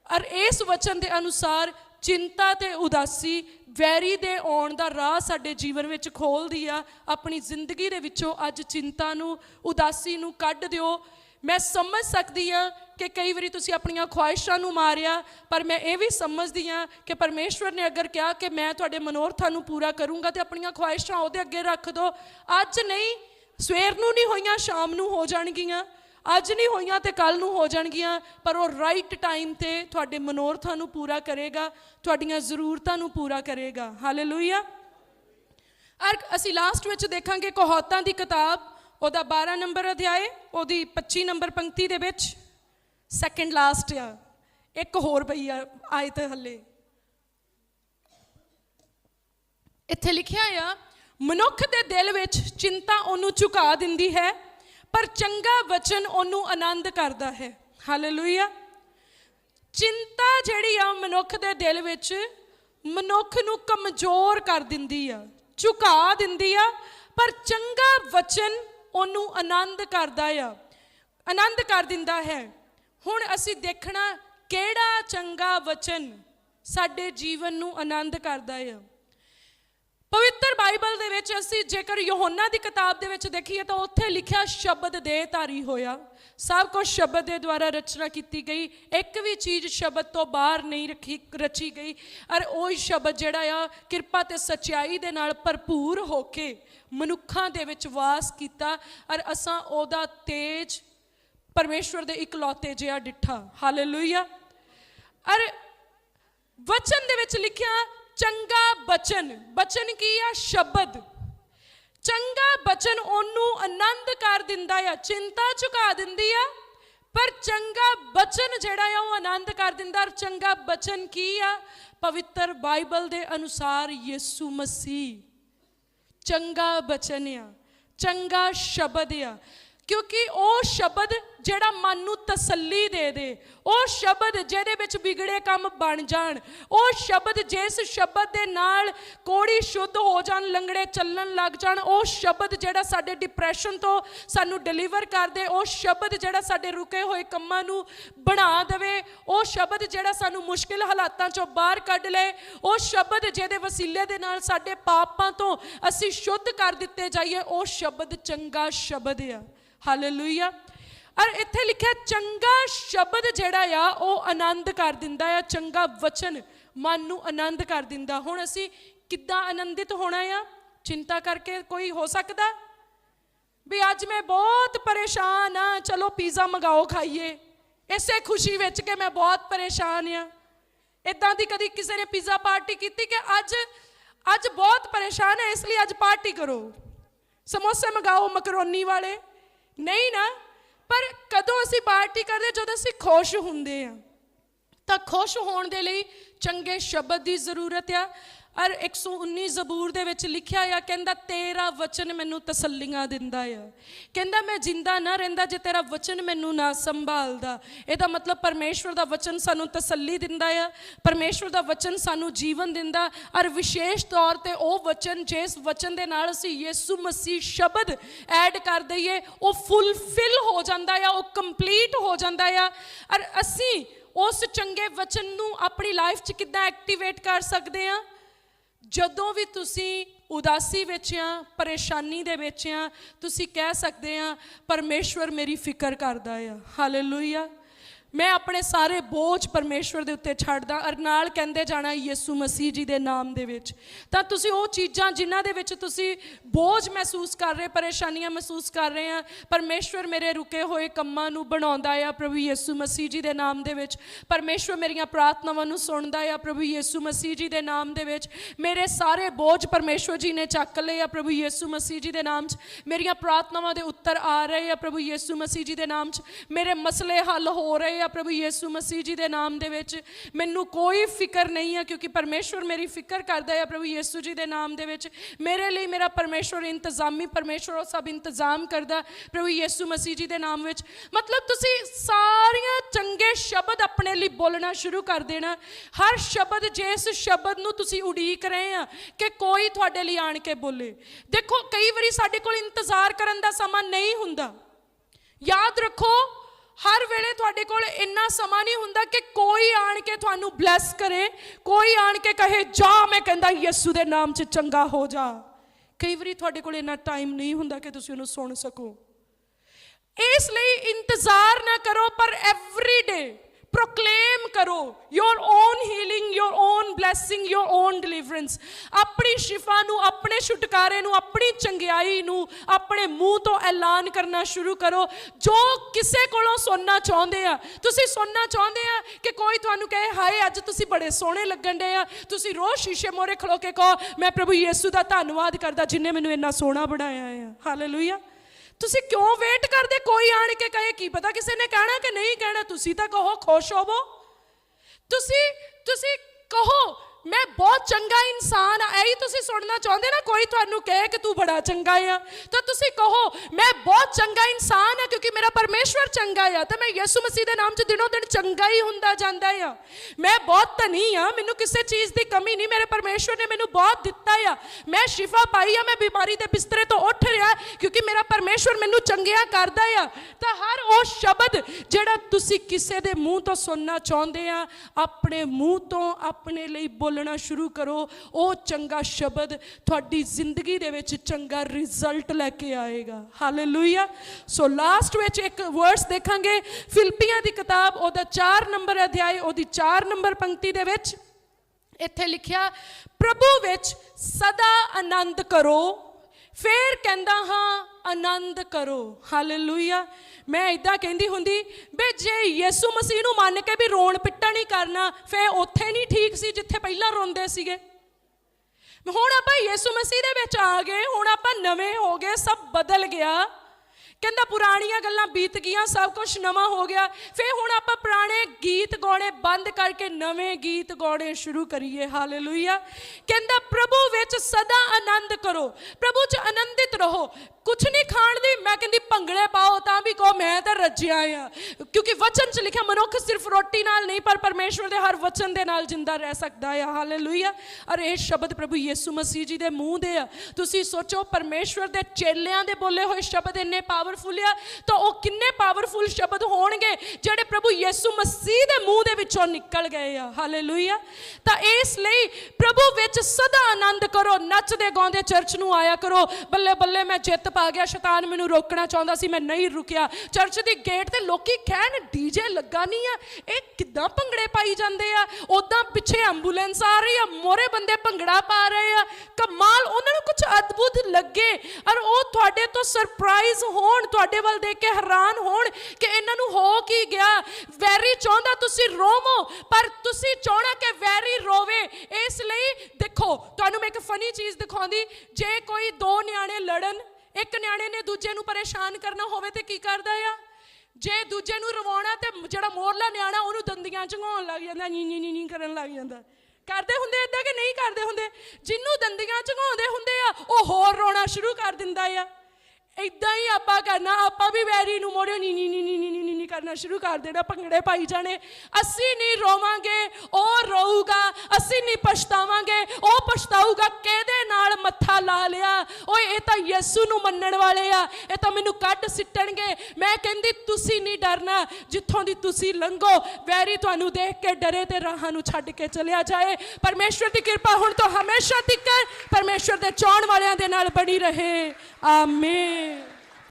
ਔਰ ਇਸ ਵਚਨ ਦੇ ਅਨੁਸਾਰ ਚਿੰਤਾ ਤੇ ਉਦਾਸੀ, ਵੈਰੀ ਦੇ ਆਉਣ ਦਾ ਰਾਹ ਸਾਡੇ ਜੀਵਨ ਵਿੱਚ ਖੋਲਦੀ ਆ। ਆਪਣੀ ਜ਼ਿੰਦਗੀ ਦੇ ਵਿੱਚੋਂ ਅੱਜ ਚਿੰਤਾ ਨੂੰ, ਉਦਾਸੀ ਨੂੰ ਕੱਢ ਦਿਓ। ਮੈਂ ਸਮਝ ਸਕਦੀ ਆ ਕਿ ਕਈ ਵਾਰੀ ਤੁਸੀਂ ਆਪਣੀਆਂ ਖੁਆਇਸ਼ਾਂ ਨੂੰ ਮਾਰਿਆ, ਪਰ ਮੈਂ ਇਹ ਵੀ ਸਮਝਦੀ ਆ ਕਿ ਪਰਮੇਸ਼ਵਰ ਨੇ ਅਗਰ ਕਿਹਾ ਕਿ ਮੈਂ ਤੁਹਾਡੇ ਮਨੋਰਥਾਂ ਨੂੰ ਪੂਰਾ ਕਰੂੰਗਾ ਤੇ ਆਪਣੀਆਂ ਖੁਆਇਸ਼ਾਂ ਉਹਦੇ ਅੱਗੇ ਰੱਖ ਦਿਓ ਅੱਜ ਨਹੀਂ, ਸਵੇਰ ਨੂੰ ਨਹੀਂ ਹੋਈਆਂ, ਸ਼ਾਮ ਨੂੰ ਹੋ ਜਾਣਗੀਆਂ। ਅੱਜ ਨਹੀਂ ਹੋਈਆਂ ਤੇ ਕੱਲ ਨੂੰ ਹੋ ਜਾਣਗੀਆਂ, ਪਰ ਉਹ ਰਾਈਟ ਟਾਈਮ ਤੇ ਤੁਹਾਡੇ ਮਨੋਰਥਾਂ ਨੂੰ ਪੂਰਾ ਕਰੇਗਾ, ਤੁਹਾਡੀਆਂ ਜ਼ਰੂਰਤਾਂ ਨੂੰ ਪੂਰਾ ਕਰੇਗਾ। ਹਾਲੇਲੂਇਆ ਅਰ ਅਸੀਂ ਲਾਸਟ ਵਿੱਚ ਦੇਖਾਂਗੇ ਕਹੌਤਾਂ ਦੀ ਕਿਤਾਬ, ਉਹਦਾ 12 ਨੰਬਰ ਅਧਿਆਏ, ਉਹਦੀ 25 ਨੰਬਰ ਪੰਕਤੀ ਦੇ ਵਿੱਚ। ਸੈਕੰਡ ਲਾਸਟ ਆ। ਇੱਕ ਹੋਰ ਪਈ ਆ ਆਇਤ ਹੱਲੇ। ਇੱਥੇ ਲਿਖਿਆ ਆ, ਮਨੁੱਖ ਦੇ ਦਿਲ ਵਿੱਚ ਚਿੰਤਾ ਉਹਨੂੰ ਝੁਕਾ ਦਿੰਦੀ ਹੈ ਪਰ ਚੰਗਾ ਵਚਨ ਉਹਨੂੰ ਆਨੰਦ ਕਰਦਾ ਹੈ। ਹਾਲੇਲੂਇਆ ਚਿੰਤਾ ਜਿਹੜੀ ਆ ਮਨੁੱਖ ਦੇ ਦਿਲ ਵਿੱਚ ਮਨੁੱਖ ਨੂੰ ਕਮਜ਼ੋਰ ਕਰ ਦਿੰਦੀ ਆ, ਝੁਕਾ ਦਿੰਦੀ ਆ, ਪਰ ਚੰਗਾ ਵਚਨ ਉਹਨੂੰ ਆਨੰਦ ਕਰਦਾ ਆ, ਆਨੰਦ ਕਰ ਦਿੰਦਾ ਹੈ। ਹੁਣ ਅਸੀਂ ਦੇਖਣਾ ਕਿਹੜਾ ਚੰਗਾ ਵਚਨ ਸਾਡੇ ਜੀਵਨ ਨੂੰ ਆਨੰਦ ਕਰਦਾ ਆ। ਪਵਿੱਤਰ ਬਾਈਬਲ ਦੇ ਵਿੱਚ ਅਸੀਂ ਜੇਕਰ ਯੋਹੰਨਾ ਦੀ ਕਿਤਾਬ ਦੇ ਵਿੱਚ ਦੇਖੀਏ ਤਾਂ ਉੱਥੇ ਲਿਖਿਆ ਸ਼ਬਦ ਦੇ ਧਾਰੀ ਹੋਇਆ। ਸਭ ਕੁਝ ਸ਼ਬਦ ਦੇ ਦੁਆਰਾ ਰਚਨਾ ਕੀਤੀ ਗਈ। ਇੱਕ ਵੀ ਚੀਜ਼ ਸ਼ਬਦ ਤੋਂ ਬਾਹਰ ਨਹੀਂ ਰੱਖੀ, ਰਚੀ ਗਈ। ਔਰ ਉਹ ਸ਼ਬਦ ਜਿਹੜਾ ਆ, ਕਿਰਪਾ ਤੇ ਸਚਾਈ ਦੇ ਨਾਲ ਭਰਪੂਰ ਹੋ ਕੇ ਮਨੁੱਖਾਂ ਦੇ ਵਿੱਚ ਵਾਸ ਕੀਤਾ। ਔਰ ਅਸਾਂ ਉਹਦਾ ਤੇਜ, ਪਰਮੇਸ਼ਵਰ ਦੇ ਇਕਲੌਤੇ ਜਿਹਾ ਡਿੱਠਾ। ਹਾਲੇਲੂਇਆ ਔਰ ਵਚਨ ਦੇ ਵਿੱਚ ਲਿਖਿਆ ਚੰਗਾ ਬਚਨ ਬਚਨ ਕੀ ਆ? ਸ਼ਬਦ। ਚੰਗਾ ਬਚਨ ਉਹਨੂੰ ਆਨੰਦ ਕਰ ਦਿੰਦਾ ਆ, ਚਿੰਤਾ ਝੁਕਾ ਦਿੰਦੀ ਆ, ਪਰ ਚੰਗਾ ਬਚਨ ਜਿਹੜਾ ਆ ਉਹ ਆਨੰਦ ਕਰ ਦਿੰਦਾ। ਔਰ ਚੰਗਾ ਬਚਨ ਕੀ ਆ? ਪਵਿੱਤਰ ਬਾਈਬਲ ਦੇ ਅਨੁਸਾਰ ਯਿਸੂ ਮਸੀਹ। ਚੰਗਾ ਬਚਨ ਆ, ਚੰਗਾ ਸ਼ਬਦ ਆ। ਕਿਉਂਕਿ ਉਹ ਸ਼ਬਦ ਜਿਹੜਾ ਮਨ ਨੂੰ ਤਸੱਲੀ ਦੇ ਦੇ, ਉਹ ਸ਼ਬਦ ਜਿਹਦੇ ਵਿੱਚ ਵਿਗੜੇ ਕੰਮ ਬਣ ਜਾਣ, ਉਹ ਸ਼ਬਦ ਜਿਸ ਸ਼ਬਦ ਦੇ ਨਾਲ ਕੋੜੀ ਸ਼ੁੱਧ ਹੋ ਜਾਣ, ਲੰਗੜੇ ਚੱਲਣ ਲੱਗ ਜਾਣ, ਉਹ ਸ਼ਬਦ ਜਿਹੜਾ ਸਾਡੇ ਡਿਪਰੈਸ਼ਨ ਤੋਂ ਸਾਨੂੰ ਡਿਲੀਵਰ ਕਰ ਦੇ, ਉਹ ਸ਼ਬਦ ਜਿਹੜਾ ਸਾਡੇ ਰੁਕੇ ਹੋਏ ਕੰਮਾਂ ਨੂੰ ਬਣਾ ਦੇਵੇ, ਉਹ ਸ਼ਬਦ ਜਿਹੜਾ ਸਾਨੂੰ ਮੁਸ਼ਕਿਲ ਹਾਲਾਤਾਂ ਚੋਂ ਬਾਹਰ ਕੱਢ ਲਏ ਉਹ ਸ਼ਬਦ ਜਿਹਦੇ ਵਸੀਲੇ ਦੇ ਨਾਲ ਸਾਡੇ ਪਾਪਾਂ ਤੋਂ ਅਸੀਂ ਸ਼ੁੱਧ ਕਰ ਦਿੱਤੇ ਜਾਈਏ, ਉਹ ਸ਼ਬਦ ਚੰਗਾ ਸ਼ਬਦ ਆ। ਹਾਲੇਲੂਇਆ ਔਰ ਇੱਥੇ ਲਿਖਿਆ ਚੰਗਾ ਸ਼ਬਦ ਜਿਹੜਾ ਆ, ਉਹ ਆਨੰਦ ਕਰ ਦਿੰਦਾ ਆ, ਚੰਗਾ ਵਚਨ ਮਨ ਨੂੰ ਆਨੰਦ ਕਰ ਦਿੰਦਾ। ਹੁਣ ਅਸੀਂ ਕਿੱਦਾਂ ਆਨੰਦਿਤ ਹੋਣਾ ਆ? ਚਿੰਤਾ ਕਰਕੇ ਕੋਈ ਹੋ ਸਕਦਾ? ਵੀ ਅੱਜ ਮੈਂ ਬਹੁਤ ਪਰੇਸ਼ਾਨ ਆ, ਚਲੋ ਪੀਜ਼ਾ ਮੰਗਾਓ, ਖਾਈਏ। ਇਸੇ ਖੁਸ਼ੀ ਵਿੱਚ ਕਿ ਮੈਂ ਬਹੁਤ ਪਰੇਸ਼ਾਨ ਆ। ਇਦਾਂ ਦੀ ਕਦੀ ਕਿਸੇ ਨੇ ਪੀਜ਼ਾ ਪਾਰਟੀ ਕੀਤੀ ਕਿ ਅੱਜ ਅੱਜ ਬਹੁਤ ਪਰੇਸ਼ਾਨ ਹੈ ਇਸ ਲਈ ਅੱਜ ਪਾਰਟੀ ਕਰੋ। ਸਮੋਸੇ ਮੰਗਾਓ, ਮਕਰੋਨੀ ਵਾਲੇ। ਨਹੀਂ ਨਾ, ਪਰ ਕਦੋਂ ਅਸੀਂ ਪਾਰਟੀ ਕਰਦੇ ਜਦੋਂ ਅਸੀਂ ਖੁਸ਼ ਹੁੰਦੇ ਆ ਤਾਂ ਖੁਸ਼ ਹੋਣ ਦੇ ਲਈ ਚੰਗੇ ਸ਼ਬਦ ਦੀ ਜ਼ਰੂਰਤ ਆ ਔਰ 119 ਜ਼ਬੂਰ ਦੇ ਵਿੱਚ ਲਿਖਿਆ ਆ, ਕਹਿੰਦਾ, ਤੇਰਾ ਵਚਨ ਮੈਨੂੰ ਤਸੱਲੀਆਂ ਦਿੰਦਾ ਆ। ਕਹਿੰਦਾ, ਮੈਂ ਜਿੰਦਾ ਨਾ ਰਹਿੰਦਾ ਜੇ ਤੇਰਾ ਵਚਨ ਮੈਨੂੰ ਨਾ ਸੰਭਾਲਦਾ। ਇਹਦਾ ਮਤਲਬ ਪਰਮੇਸ਼ਵਰ ਦਾ ਵਚਨ ਸਾਨੂੰ ਤਸੱਲੀ ਦਿੰਦਾ ਆ, ਪਰਮੇਸ਼ਵਰ ਦਾ ਵਚਨ ਸਾਨੂੰ ਜੀਵਨ ਦਿੰਦਾ, ਔਰ ਵਿਸ਼ੇਸ਼ ਤੌਰ ਤੇ ਉਹ ਵਚਨ ਜਿਸ ਵਚਨ ਦੇ ਨਾਲ ਅਸੀਂ ਯਿਸੂ ਮਸੀਹ ਸ਼ਬਦ ਐਡ ਕਰ ਦਈਏ, ਉਹ ਫੁੱਲਫਿਲ ਹੋ ਜਾਂਦਾ ਆ, ਉਹ ਕੰਪਲੀਟ ਹੋ ਜਾਂਦਾ ਆ। ਔਰ ਅਸੀਂ ਉਸ ਚੰਗੇ ਵਚਨ ਨੂੰ ਆਪਣੀ ਲਾਈਫ 'ਚ ਕਿੱਦਾਂ ਐਕਟੀਵੇਟ ਕਰ ਸਕਦੇ ਆ? ਜਦੋਂ ਵੀ ਤੁਸੀਂ ਉਦਾਸੀ ਵਿੱਚ ਆ, ਪਰੇਸ਼ਾਨੀ ਦੇ ਵਿੱਚ ਆ, ਤੁਸੀਂ ਕਹਿ ਸਕਦੇ ਆ, ਪਰਮੇਸ਼ਵਰ ਮੇਰੀ ਫਿਕਰ ਕਰਦਾ ਆ। ਹਾਲੇਲੂਇਆ ਮੈਂ ਆਪਣੇ ਸਾਰੇ ਬੋਝ ਪਰਮੇਸ਼ਵਰ ਦੇ ਉੱਤੇ ਛੱਡਦਾ ਔਰ ਨਾਲ ਕਹਿੰਦੇ ਜਾਣਾ ਯਿਸੂ ਮਸੀਹ ਜੀ ਦੇ ਨਾਮ ਦੇ ਵਿੱਚ। ਤਾਂ ਤੁਸੀਂ ਉਹ ਚੀਜ਼ਾਂ ਜਿਨ੍ਹਾਂ ਦੇ ਵਿੱਚ ਤੁਸੀਂ ਬੋਝ ਮਹਿਸੂਸ ਕਰ ਰਹੇ, ਪਰੇਸ਼ਾਨੀਆਂ ਮਹਿਸੂਸ ਕਰ ਰਹੇ ਆ, ਪਰਮੇਸ਼ਵਰ ਮੇਰੇ ਰੁਕੇ ਹੋਏ ਕੰਮਾਂ ਨੂੰ ਬਣਾਉਂਦਾ ਆ ਪ੍ਰਭੂ ਯਿਸੂ ਮਸੀਹ ਜੀ ਦੇ ਨਾਮ ਦੇ ਵਿੱਚ। ਪਰਮੇਸ਼ਵਰ ਮੇਰੀਆਂ ਪ੍ਰਾਰਥਨਾਵਾਂ ਨੂੰ ਸੁਣਦਾ ਆ ਪ੍ਰਭੂ ਯਿਸੂ ਮਸੀਹ ਜੀ ਦੇ ਨਾਮ ਦੇ ਵਿੱਚ। ਮੇਰੇ ਸਾਰੇ ਬੋਝ ਪਰਮੇਸ਼ਵਰ ਜੀ ਨੇ ਚੱਕ ਲਏ ਆ ਪ੍ਰਭੂ ਯਿਸੂ ਮਸੀਹ ਜੀ ਦੇ ਨਾਮ 'ਚ। ਮੇਰੀਆਂ ਪ੍ਰਾਰਥਨਾਵਾਂ ਦੇ ਉੱਤਰ ਆ ਰਹੇ ਆ ਪ੍ਰਭੂ ਯਿਸੂ ਮਸੀਹ ਜੀ ਦੇ ਨਾਮ 'ਚ। ਮੇਰੇ ਮਸਲੇ ਹੱਲ ਹੋ ਰਹੇ ਆ ਪ੍ਰਭੂ ਯਿਸੂ ਮਸੀਹ ਜੀ ਦੇ ਨਾਮ ਦੇ ਵਿੱਚ। ਮੈਨੂੰ ਕੋਈ ਫਿਕਰ ਨਹੀਂ ਹੈ ਕਿਉਂਕਿ ਪਰਮੇਸ਼ਵਰ ਮੇਰੀ ਫਿਕਰ ਕਰਦਾ ਹੈ ਪ੍ਰਭੂ ਯਿਸੂ ਜੀ ਦੇ ਨਾਮ ਦੇ ਵਿੱਚ। ਮੇਰੇ ਲਈ ਮੇਰਾ ਪਰਮੇਸ਼ਵਰ ਇੰਤਜ਼ਾਮੀ ਪਰਮੇਸ਼ਵਰ ਉਹ ਸਭ ਇੰਤਜ਼ਾਮ ਕਰਦਾ ਪ੍ਰਭੂ ਯਿਸੂ ਮਸੀਹ ਜੀ ਦੇ ਨਾਮ ਵਿੱਚ। ਮਤਲਬ ਤੁਸੀਂ ਸਾਰੀਆਂ ਚੰਗੇ ਸ਼ਬਦ ਆਪਣੇ ਲਈ ਬੋਲਣਾ ਸ਼ੁਰੂ ਕਰ ਦੇਣਾ। ਹਰ ਸ਼ਬਦ ਜਿਸ ਸ਼ਬਦ ਨੂੰ ਤੁਸੀਂ ਉਡੀਕ ਰਹੇ ਆ ਕਿ ਕੋਈ ਤੁਹਾਡੇ ਲਈ ਆਣ ਕੇ ਬੋਲੇ। ਦੇਖੋ, ਕਈ ਵਾਰੀ ਸਾਡੇ ਕੋਲ ਇੰਤਜ਼ਾਰ ਕਰਨ ਦਾ ਸਮਾਂ ਨਹੀਂ ਹੁੰਦਾ। ਯਾਦ ਰੱਖੋ ਹਰ ਵੇਲੇ ਤੁਹਾਡੇ ਕੋਲ ਇੰਨਾ ਸਮਾਂ ਨਹੀਂ ਹੁੰਦਾ ਕਿ ਕੋਈ ਆਣ ਕੇ ਤੁਹਾਨੂੰ ਬਲੈਸ ਕਰੇ, ਕੋਈ ਆਣ ਕੇ ਕਹੇ, ਜਾ, ਮੈਂ ਕਹਿੰਦਾ ਯਿਸੂ ਦੇ ਨਾਮ 'ਚ ਚੰਗਾ ਹੋ ਜਾ। ਕਈ ਵਾਰੀ ਤੁਹਾਡੇ ਕੋਲ ਇੰਨਾ ਟਾਈਮ ਨਹੀਂ ਹੁੰਦਾ ਕਿ ਤੁਸੀਂ ਉਹਨੂੰ ਸੁਣ ਸਕੋ। ਇਸ ਲਈ ਇੰਤਜ਼ਾਰ ਨਾ ਕਰੋ, ਪਰ ਐਵਰੀ ਡੇ ਪ੍ਰੋਕਲੇਮ ਕਰੋ your own healing your own blessing your own deliverance ਆਪਣੀ ਸ਼ਿਫਾ ਨੂੰ ਆਪਣੇ ਛੁਟਕਾਰੇ ਨੂੰ ਆਪਣੀ ਚੰਗਿਆਈ ਨੂੰ ਆਪਣੇ ਮੂੰਹ ਤੋਂ ਐਲਾਨ ਕਰਨਾ ਸ਼ੁਰੂ ਕਰੋ ਜੋ ਕਿਸੇ ਕੋਲੋਂ ਸੁਣਨਾ ਚਾਹੁੰਦੇ ਆ ਤੁਸੀਂ ਸੁਣਨਾ ਚਾਹੁੰਦੇ ਆ ਕਿ ਕੋਈ ਤੁਹਾਨੂੰ ਕਹੇ ਹਾਏ ਅੱਜ ਤੁਸੀਂ ਬੜੇ ਸੋਹਣੇ ਲੱਗਣ ਦੇ ਆ ਤੁਸੀਂ ਰੋਜ਼ ਸ਼ੀਸ਼ੇ ਮੋਰੇ ਖਲੋ ਕੇ ਕਹੋ ਮੈਂ ਪ੍ਰਭੂ ਯਿਸੂ ਦਾ ਧੰਨਵਾਦ ਕਰਦਾ ਜਿਨੇ ਮੈਨੂੰ ਇੰਨਾ ਸੋਹਣਾ ਬਣਾਇਆ ਹੈ ਹਾਲੇਲੂਇਆ ਤੁਸੀਂ ਕਿਉਂ ਵੇਟ ਕਰਦੇ? ਕੋਈ ਆਣ ਕੇ ਕਹੇ, ਕੀ ਪਤਾ ਕਿਸੇ ਨੇ ਕਹਿਣਾ ਕਿ ਨਹੀਂ ਕਹਿਣਾ? ਤੁਸੀਂ ਤਾਂ ਕਹੋ, ਖੁਸ਼ ਹੋਵੋ। ਤੁਸੀਂ ਤੁਸੀਂ ਕਹੋ ਮੈਂ ਬਹੁਤ ਚੰਗਾ ਇਨਸਾਨ ਆ, ਇਹੀ ਤੁਸੀਂ ਸੁਣਨਾ ਚਾਹੁੰਦੇ ਨਾ, ਕੋਈ ਤੁਹਾਨੂੰ ਕਹੇ ਕਿ ਤੂੰ ਬੜਾ ਚੰਗਾ ਆ। ਤਾਂ ਤੁਸੀਂ ਕਹੋ, ਮੈਂ ਬਹੁਤ ਚੰਗਾ ਇਨਸਾਨ ਆ ਕਿਉਂਕਿ ਮੇਰਾ ਪਰਮੇਸ਼ਵਰ ਚੰਗਾ ਆ, ਤੇ ਮੈਂ ਯਿਸੂ ਮਸੀਹ ਦੇ ਨਾਮ 'ਚ ਦਿਨੋਂ ਦਿਨ ਚੰਗਾ ਹੀ ਹੁੰਦਾ ਜਾਂਦਾ ਆ। ਮੈਂ ਬਹੁਤ ਧਨੀ ਆ, ਮੈਨੂੰ ਕਿਸੇ ਚੀਜ਼ ਦੀ ਕਮੀ ਨਹੀਂ, ਮੇਰੇ ਪਰਮੇਸ਼ਵਰ ਨੇ ਮੈਨੂੰ ਬਹੁਤ ਦਿੱਤਾ ਆ। ਮੈਂ ਸ਼ਿਫਾ ਪਾਈ ਆ, ਮੈਂ ਬਿਮਾਰੀ ਦੇ ਬਿਸਤਰੇ ਤੋਂ ਉੱਠ ਰਿਹਾ, ਕਿਉਂਕਿ ਮੇਰਾ ਪਰਮੇਸ਼ਵਰ ਮੈਨੂੰ ਚੰਗਿਆ ਕਰਦਾ ਆ। ਤਾਂ ਹਰ ਉਹ ਸ਼ਬਦ ਜਿਹੜਾ ਤੁਸੀਂ ਕਿਸੇ ਦੇ ਮੂੰਹ ਤੋਂ ਸੁਣਨਾ ਚਾਹੁੰਦੇ ਆ, ਆਪਣੇ ਮੂੰਹ ਤੋਂ ਆਪਣੇ ਲਈ ਬੋਲਣਾ ਸ਼ੁਰੂ ਕਰੋ। ਉਹ ਚੰਗਾ ਸ਼ਬਦ ਤੁਹਾਡੀ ਜ਼ਿੰਦਗੀ ਦੇ ਵਿੱਚ ਚੰਗਾ ਰਿਜ਼ਲਟ ਲੈ ਕੇ ਆਏਗਾ। ਹਾਲੇਲੂਇਆ ਸੋ ਲਾਸਟ ਵਿੱਚ ਇੱਕ ਵਰਸ ਦੇਖਾਂਗੇ। ਫਿਲਪੀਆਂ ਦੀ ਕਿਤਾਬ, ਉਹਦਾ 4 ਨੰਬਰ ਅਧਿਆਇ, ਉਹਦੀ 4 ਨੰਬਰ ਪੰਕਤੀ ਦੇ ਵਿੱਚ ਇੱਥੇ ਲਿਖਿਆ, ਪ੍ਰਭੂ ਵਿੱਚ ਸਦਾ ਆਨੰਦ ਕਰੋ ਫੇਰ ਕਹਿੰਦਾ ਹਾਂ, ਆਨੰਦ ਕਰੋ। ਹਾਲੇਲੂਇਆ ਮੈਂ ਇਦਾਂ ਕਹਿੰਦੀ ਹੁੰਦੀ ਬੇ ਜੇ ਯਿਸੂ ਮਸੀਹ ਨੂੰ ਮੰਨ ਕੇ ਵੀ ਰੋਣ ਪਿੱਟਾ ਨਹੀਂ ਕਰਨਾ ਫੇ ਉੱਥੇ ਨਹੀਂ ਠੀਕ ਸੀ ਜਿੱਥੇ ਪਹਿਲਾਂ ਰੋਂਦੇ ਸੀਗੇ। ਹੁਣ ਆਪਾਂ ਯਿਸੂ ਮਸੀਹ ਦੇ ਵਿੱਚ ਆ ਗਏ, ਹੁਣ ਆਪਾਂ ਨਵੇਂ ਹੋ ਗਏ, ਸਭ ਬਦਲ ਗਿਆ। ਕਹਿੰਦਾ ਪੁਰਾਣੀਆਂ ਗੱਲਾਂ ਬੀਤ ਗਈਆਂ, ਸਭ ਕੁਝ ਨਵਾਂ ਹੋ ਗਿਆ। ਫੇ ਹੁਣ ਆਪਾਂ ਪੁਰਾਣੇ ਗੀਤ ਗਾਉਣੇ ਬੰਦ ਕਰਕੇ ਨਵੇਂ ਗੀਤ ਗਾਉਣੇ ਸ਼ੁਰੂ ਕਰੀਏ। ਹਾਲੇਲੂਇਆ ਕਹਿੰਦਾ ਪ੍ਰਭੂ ਵਿੱਚ ਸਦਾ ਆਨੰਦ ਕਰੋ, ਪ੍ਰਭੂ 'ਚ ਆਨੰਦਿਤ ਰਹੋ। ਕੁਝ ਨਹੀਂ ਖਾਣ ਦੀ, ਮੈਂ ਕਹਿੰਦੀ ਭੰਗੜੇ ਪਾਓ ਤਾਂ ਵੀ ਕਹੋ, ਮੈਂ ਤਾਂ ਰੱਜਿਆ ਆ। ਕਿਉਂਕਿ ਵਚਨ 'ਚ ਲਿਖਿਆ, ਮਨੁੱਖ ਸਿਰਫ ਰੋਟੀ ਨਾਲ ਨਹੀਂ, ਪਰ ਪਰਮੇਸ਼ਵਰ ਦੇ ਹਰ ਵਚਨ ਦੇ ਨਾਲ ਜਿੰਦਾ ਰਹਿ ਸਕਦਾ ਆ। ਹਾਲੇਲੂਇਆ ਔਰ ਇਹ ਸ਼ਬਦ ਪ੍ਰਭੂ ਯਿਸੂ ਮਸੀਹ ਜੀ ਦੇ ਮੂੰਹ ਦੇ ਆ। ਤੁਸੀਂ ਸੋਚੋ, ਪਰਮੇਸ਼ਵਰ ਦੇ ਚੇਲਿਆਂ ਦੇ ਬੋਲੇ ਹੋਏ ਸ਼ਬਦ ਇੰਨੇ ਪਾਵਰ ਪਾਵਰਫੁਲ ਆ, ਤਾਂ ਉਹ ਕਿੰਨੇ ਪਾਵਰਫੁਲ ਸ਼ਬਦ ਹੋਣਗੇ ਜਿਹੜੇ ਪ੍ਰਭੂ ਯਿਸੂ ਮਸੀਹ ਦੇ ਮੂੰਹ ਦੇ ਵਿੱਚੋਂ ਨਿਕਲ ਗਏ ਆ। ਹਾਲੇਲੂਇਆ ਤਾਂ ਇਸ ਲਈ ਪ੍ਰਭੂ ਵਿੱਚ ਸਦਾ ਆਨੰਦ ਕਰੋ, ਨੱਚਦੇ ਗਾਉਂਦੇ ਚਰਚ ਨੂੰ ਆਇਆ ਕਰੋ। ਬੱਲੇ ਬੱਲੇ ਮੈਂ ਜਿੱਤ ਪਾ ਗਿਆ, ਸ਼ੈਤਾਨ ਮੈਨੂੰ ਰੋਕਣਾ ਚਾਹੁੰਦਾ ਸੀ, ਮੈਂ ਨਹੀਂ ਰੁਕਿਆ। ਚਰਚ ਦੀ ਗੇਟ ਤੇ ਲੋਕੀ ਕਹਿਣ ਡੀਜੇ ਲੱਗਾ ਨਹੀਂ ਆ, ਇਹ ਕਿੱਦਾਂ ਭੰਗੜੇ ਪਾਈ ਜਾਂਦੇ ਆ? ਉਦਾਂ ਪਿੱਛੇ ਐਂਬੂਲੈਂਸ ਆ ਰਹੀ ਆ, ਮੋਰੇ ਬੰਦੇ ਭੰਗੜਾ ਪਾ ਰਹੇ ਆ। ਕਮਾਲ, ਉਹਨਾਂ ਨੂੰ ਕੁਝ ਅਦਭੁਤ ਲੱਗੇ। ਔਰ ਉਹ ਤੁਹਾਡੇ ਤੋਂ ਸਰਪ੍ਰਾਈਜ਼ ਹੋਣ ਤੁਹਾਡੇ ਵੱਲ ਦੇਖ ਕੇ ਹੈਰਾਨ ਹੋਣ ਕਿ ਇਹਨਾਂ ਨੂੰ ਹੋ ਕੀ ਗਿਆ। ਵੈਰੀ ਚਾਹੁੰਦਾ ਤੁਸੀਂ ਰੋਵੋ, ਪਰ ਤੁਸੀਂ ਚਾਹਣਾ ਕਿ ਵੈਰੀ ਰੋਵੇ। ਇਸ ਲਈ ਦੇਖੋ, ਤੁਹਾਨੂੰ ਮੈਂ ਇੱਕ ਫਨੀ ਚੀਜ਼ ਦਿਖਾਉਂਦੀ। ਜੇ ਕੋਈ ਦੋ ਨਿਆਣੇ ਲੜਨ, ਇੱਕ ਨਿਆਣੇ ਨੇ ਦੂਜੇ ਨੂੰ ਪਰੇਸ਼ਾਨ ਕਰਨਾ ਹੋਵੇ ਤੇ ਕੀ ਕਰਦਾ ਆ? ਜੇ ਦੂਜੇ ਨੂੰ ਰਵਾਉਣਾ ਤੇ ਜਿਹੜਾ ਮੋਰਲਾ ਨਿਆਣਾ ਉਹਨੂੰ ਦੰਦੀਆਂ ਚੰਗਾਉਣ ਲੱਗ ਜਾਂਦਾ, ਨੀ ਨੀ ਨੀ ਨੀ ਕਰਨ ਲੱਗ ਜਾਂਦਾ। ਕਰਦੇ ਹੁੰਦੇ ਇਦਾਂ ਕਿ ਨਹੀਂ ਕਰਦੇ ਹੁੰਦੇ? ਜਿਹਨੂੰ ਦੰਦੀਆਂ ਚੰਗਾਉਂਦੇ ਹੁੰਦੇ ਆ, ਉਹ ਹੋਰ ਰੋਣਾ ਸ਼ੁਰੂ ਕਰ ਦਿੰਦਾ ਆ। ਇਦਾਂ ਹੀ ਆਪਾਂ ਕਰਨਾ, ਆਪਾਂ ਵੀ ਵੈਰੀ ਨੂੰ ਮੋੜਿਓ, ਨੀ ਨੀ ਨੀ ਨੀ ਨੀ ਨੀ ਨੀ ਕਰਨਾ ਸ਼ੁਰੂ ਕਰ ਦੇਣਾ ਭੰਗੜੇ ਪਾਈ ਜਾਣੇ। ਅਸੀਂ ਨਹੀਂ ਰੋਵਾਂਗੇ, ਉਹ ਰੋਊਗਾ, ਅਸੀਂ ਨਹੀਂ ਪਛਤਾਵਾਂਗੇ, ਉਹ ਪਛਤਾਊਗਾ ਕਿਹਦੇ ਨਾਲ ਮੱਥਾ ਲਾ ਲਿਆ। ਓਏ, ਇਹ ਤਾਂ ਯਿਸੂ ਨੂੰ ਮੰਨਣ ਵਾਲੇ ਆ, ਇਹ ਤਾਂ ਮੈਨੂੰ ਕੱਢ ਸਿੱਟਣਗੇ। ਮੈਂ ਕਹਿੰਦੀ, ਤੁਸੀਂ ਨਹੀਂ ਡਰਨਾ, ਜਿੱਥੋਂ ਦੀ ਤੁਸੀਂ ਲੰਘੋ, ਵੈਰੀ ਤੁਹਾਨੂੰ ਦੇਖ ਕੇ ਡਰੇ ਤੇ ਰਾਹਾਂ ਨੂੰ ਛੱਡ ਕੇ ਚਲਿਆ ਜਾਏ। ਪਰਮੇਸ਼ਵਰ ਦੀ ਕਿਰਪਾ ਹੁਣ ਤੋਂ ਹਮੇਸ਼ਾ ਤੱਕ ਪਰਮੇਸ਼ਵਰ ਦੇ ਚਾਹਣ ਵਾਲਿਆਂ ਦੇ ਨਾਲ ਬਣੀ ਰਹੇ। ਆਮੀਨ। Amen.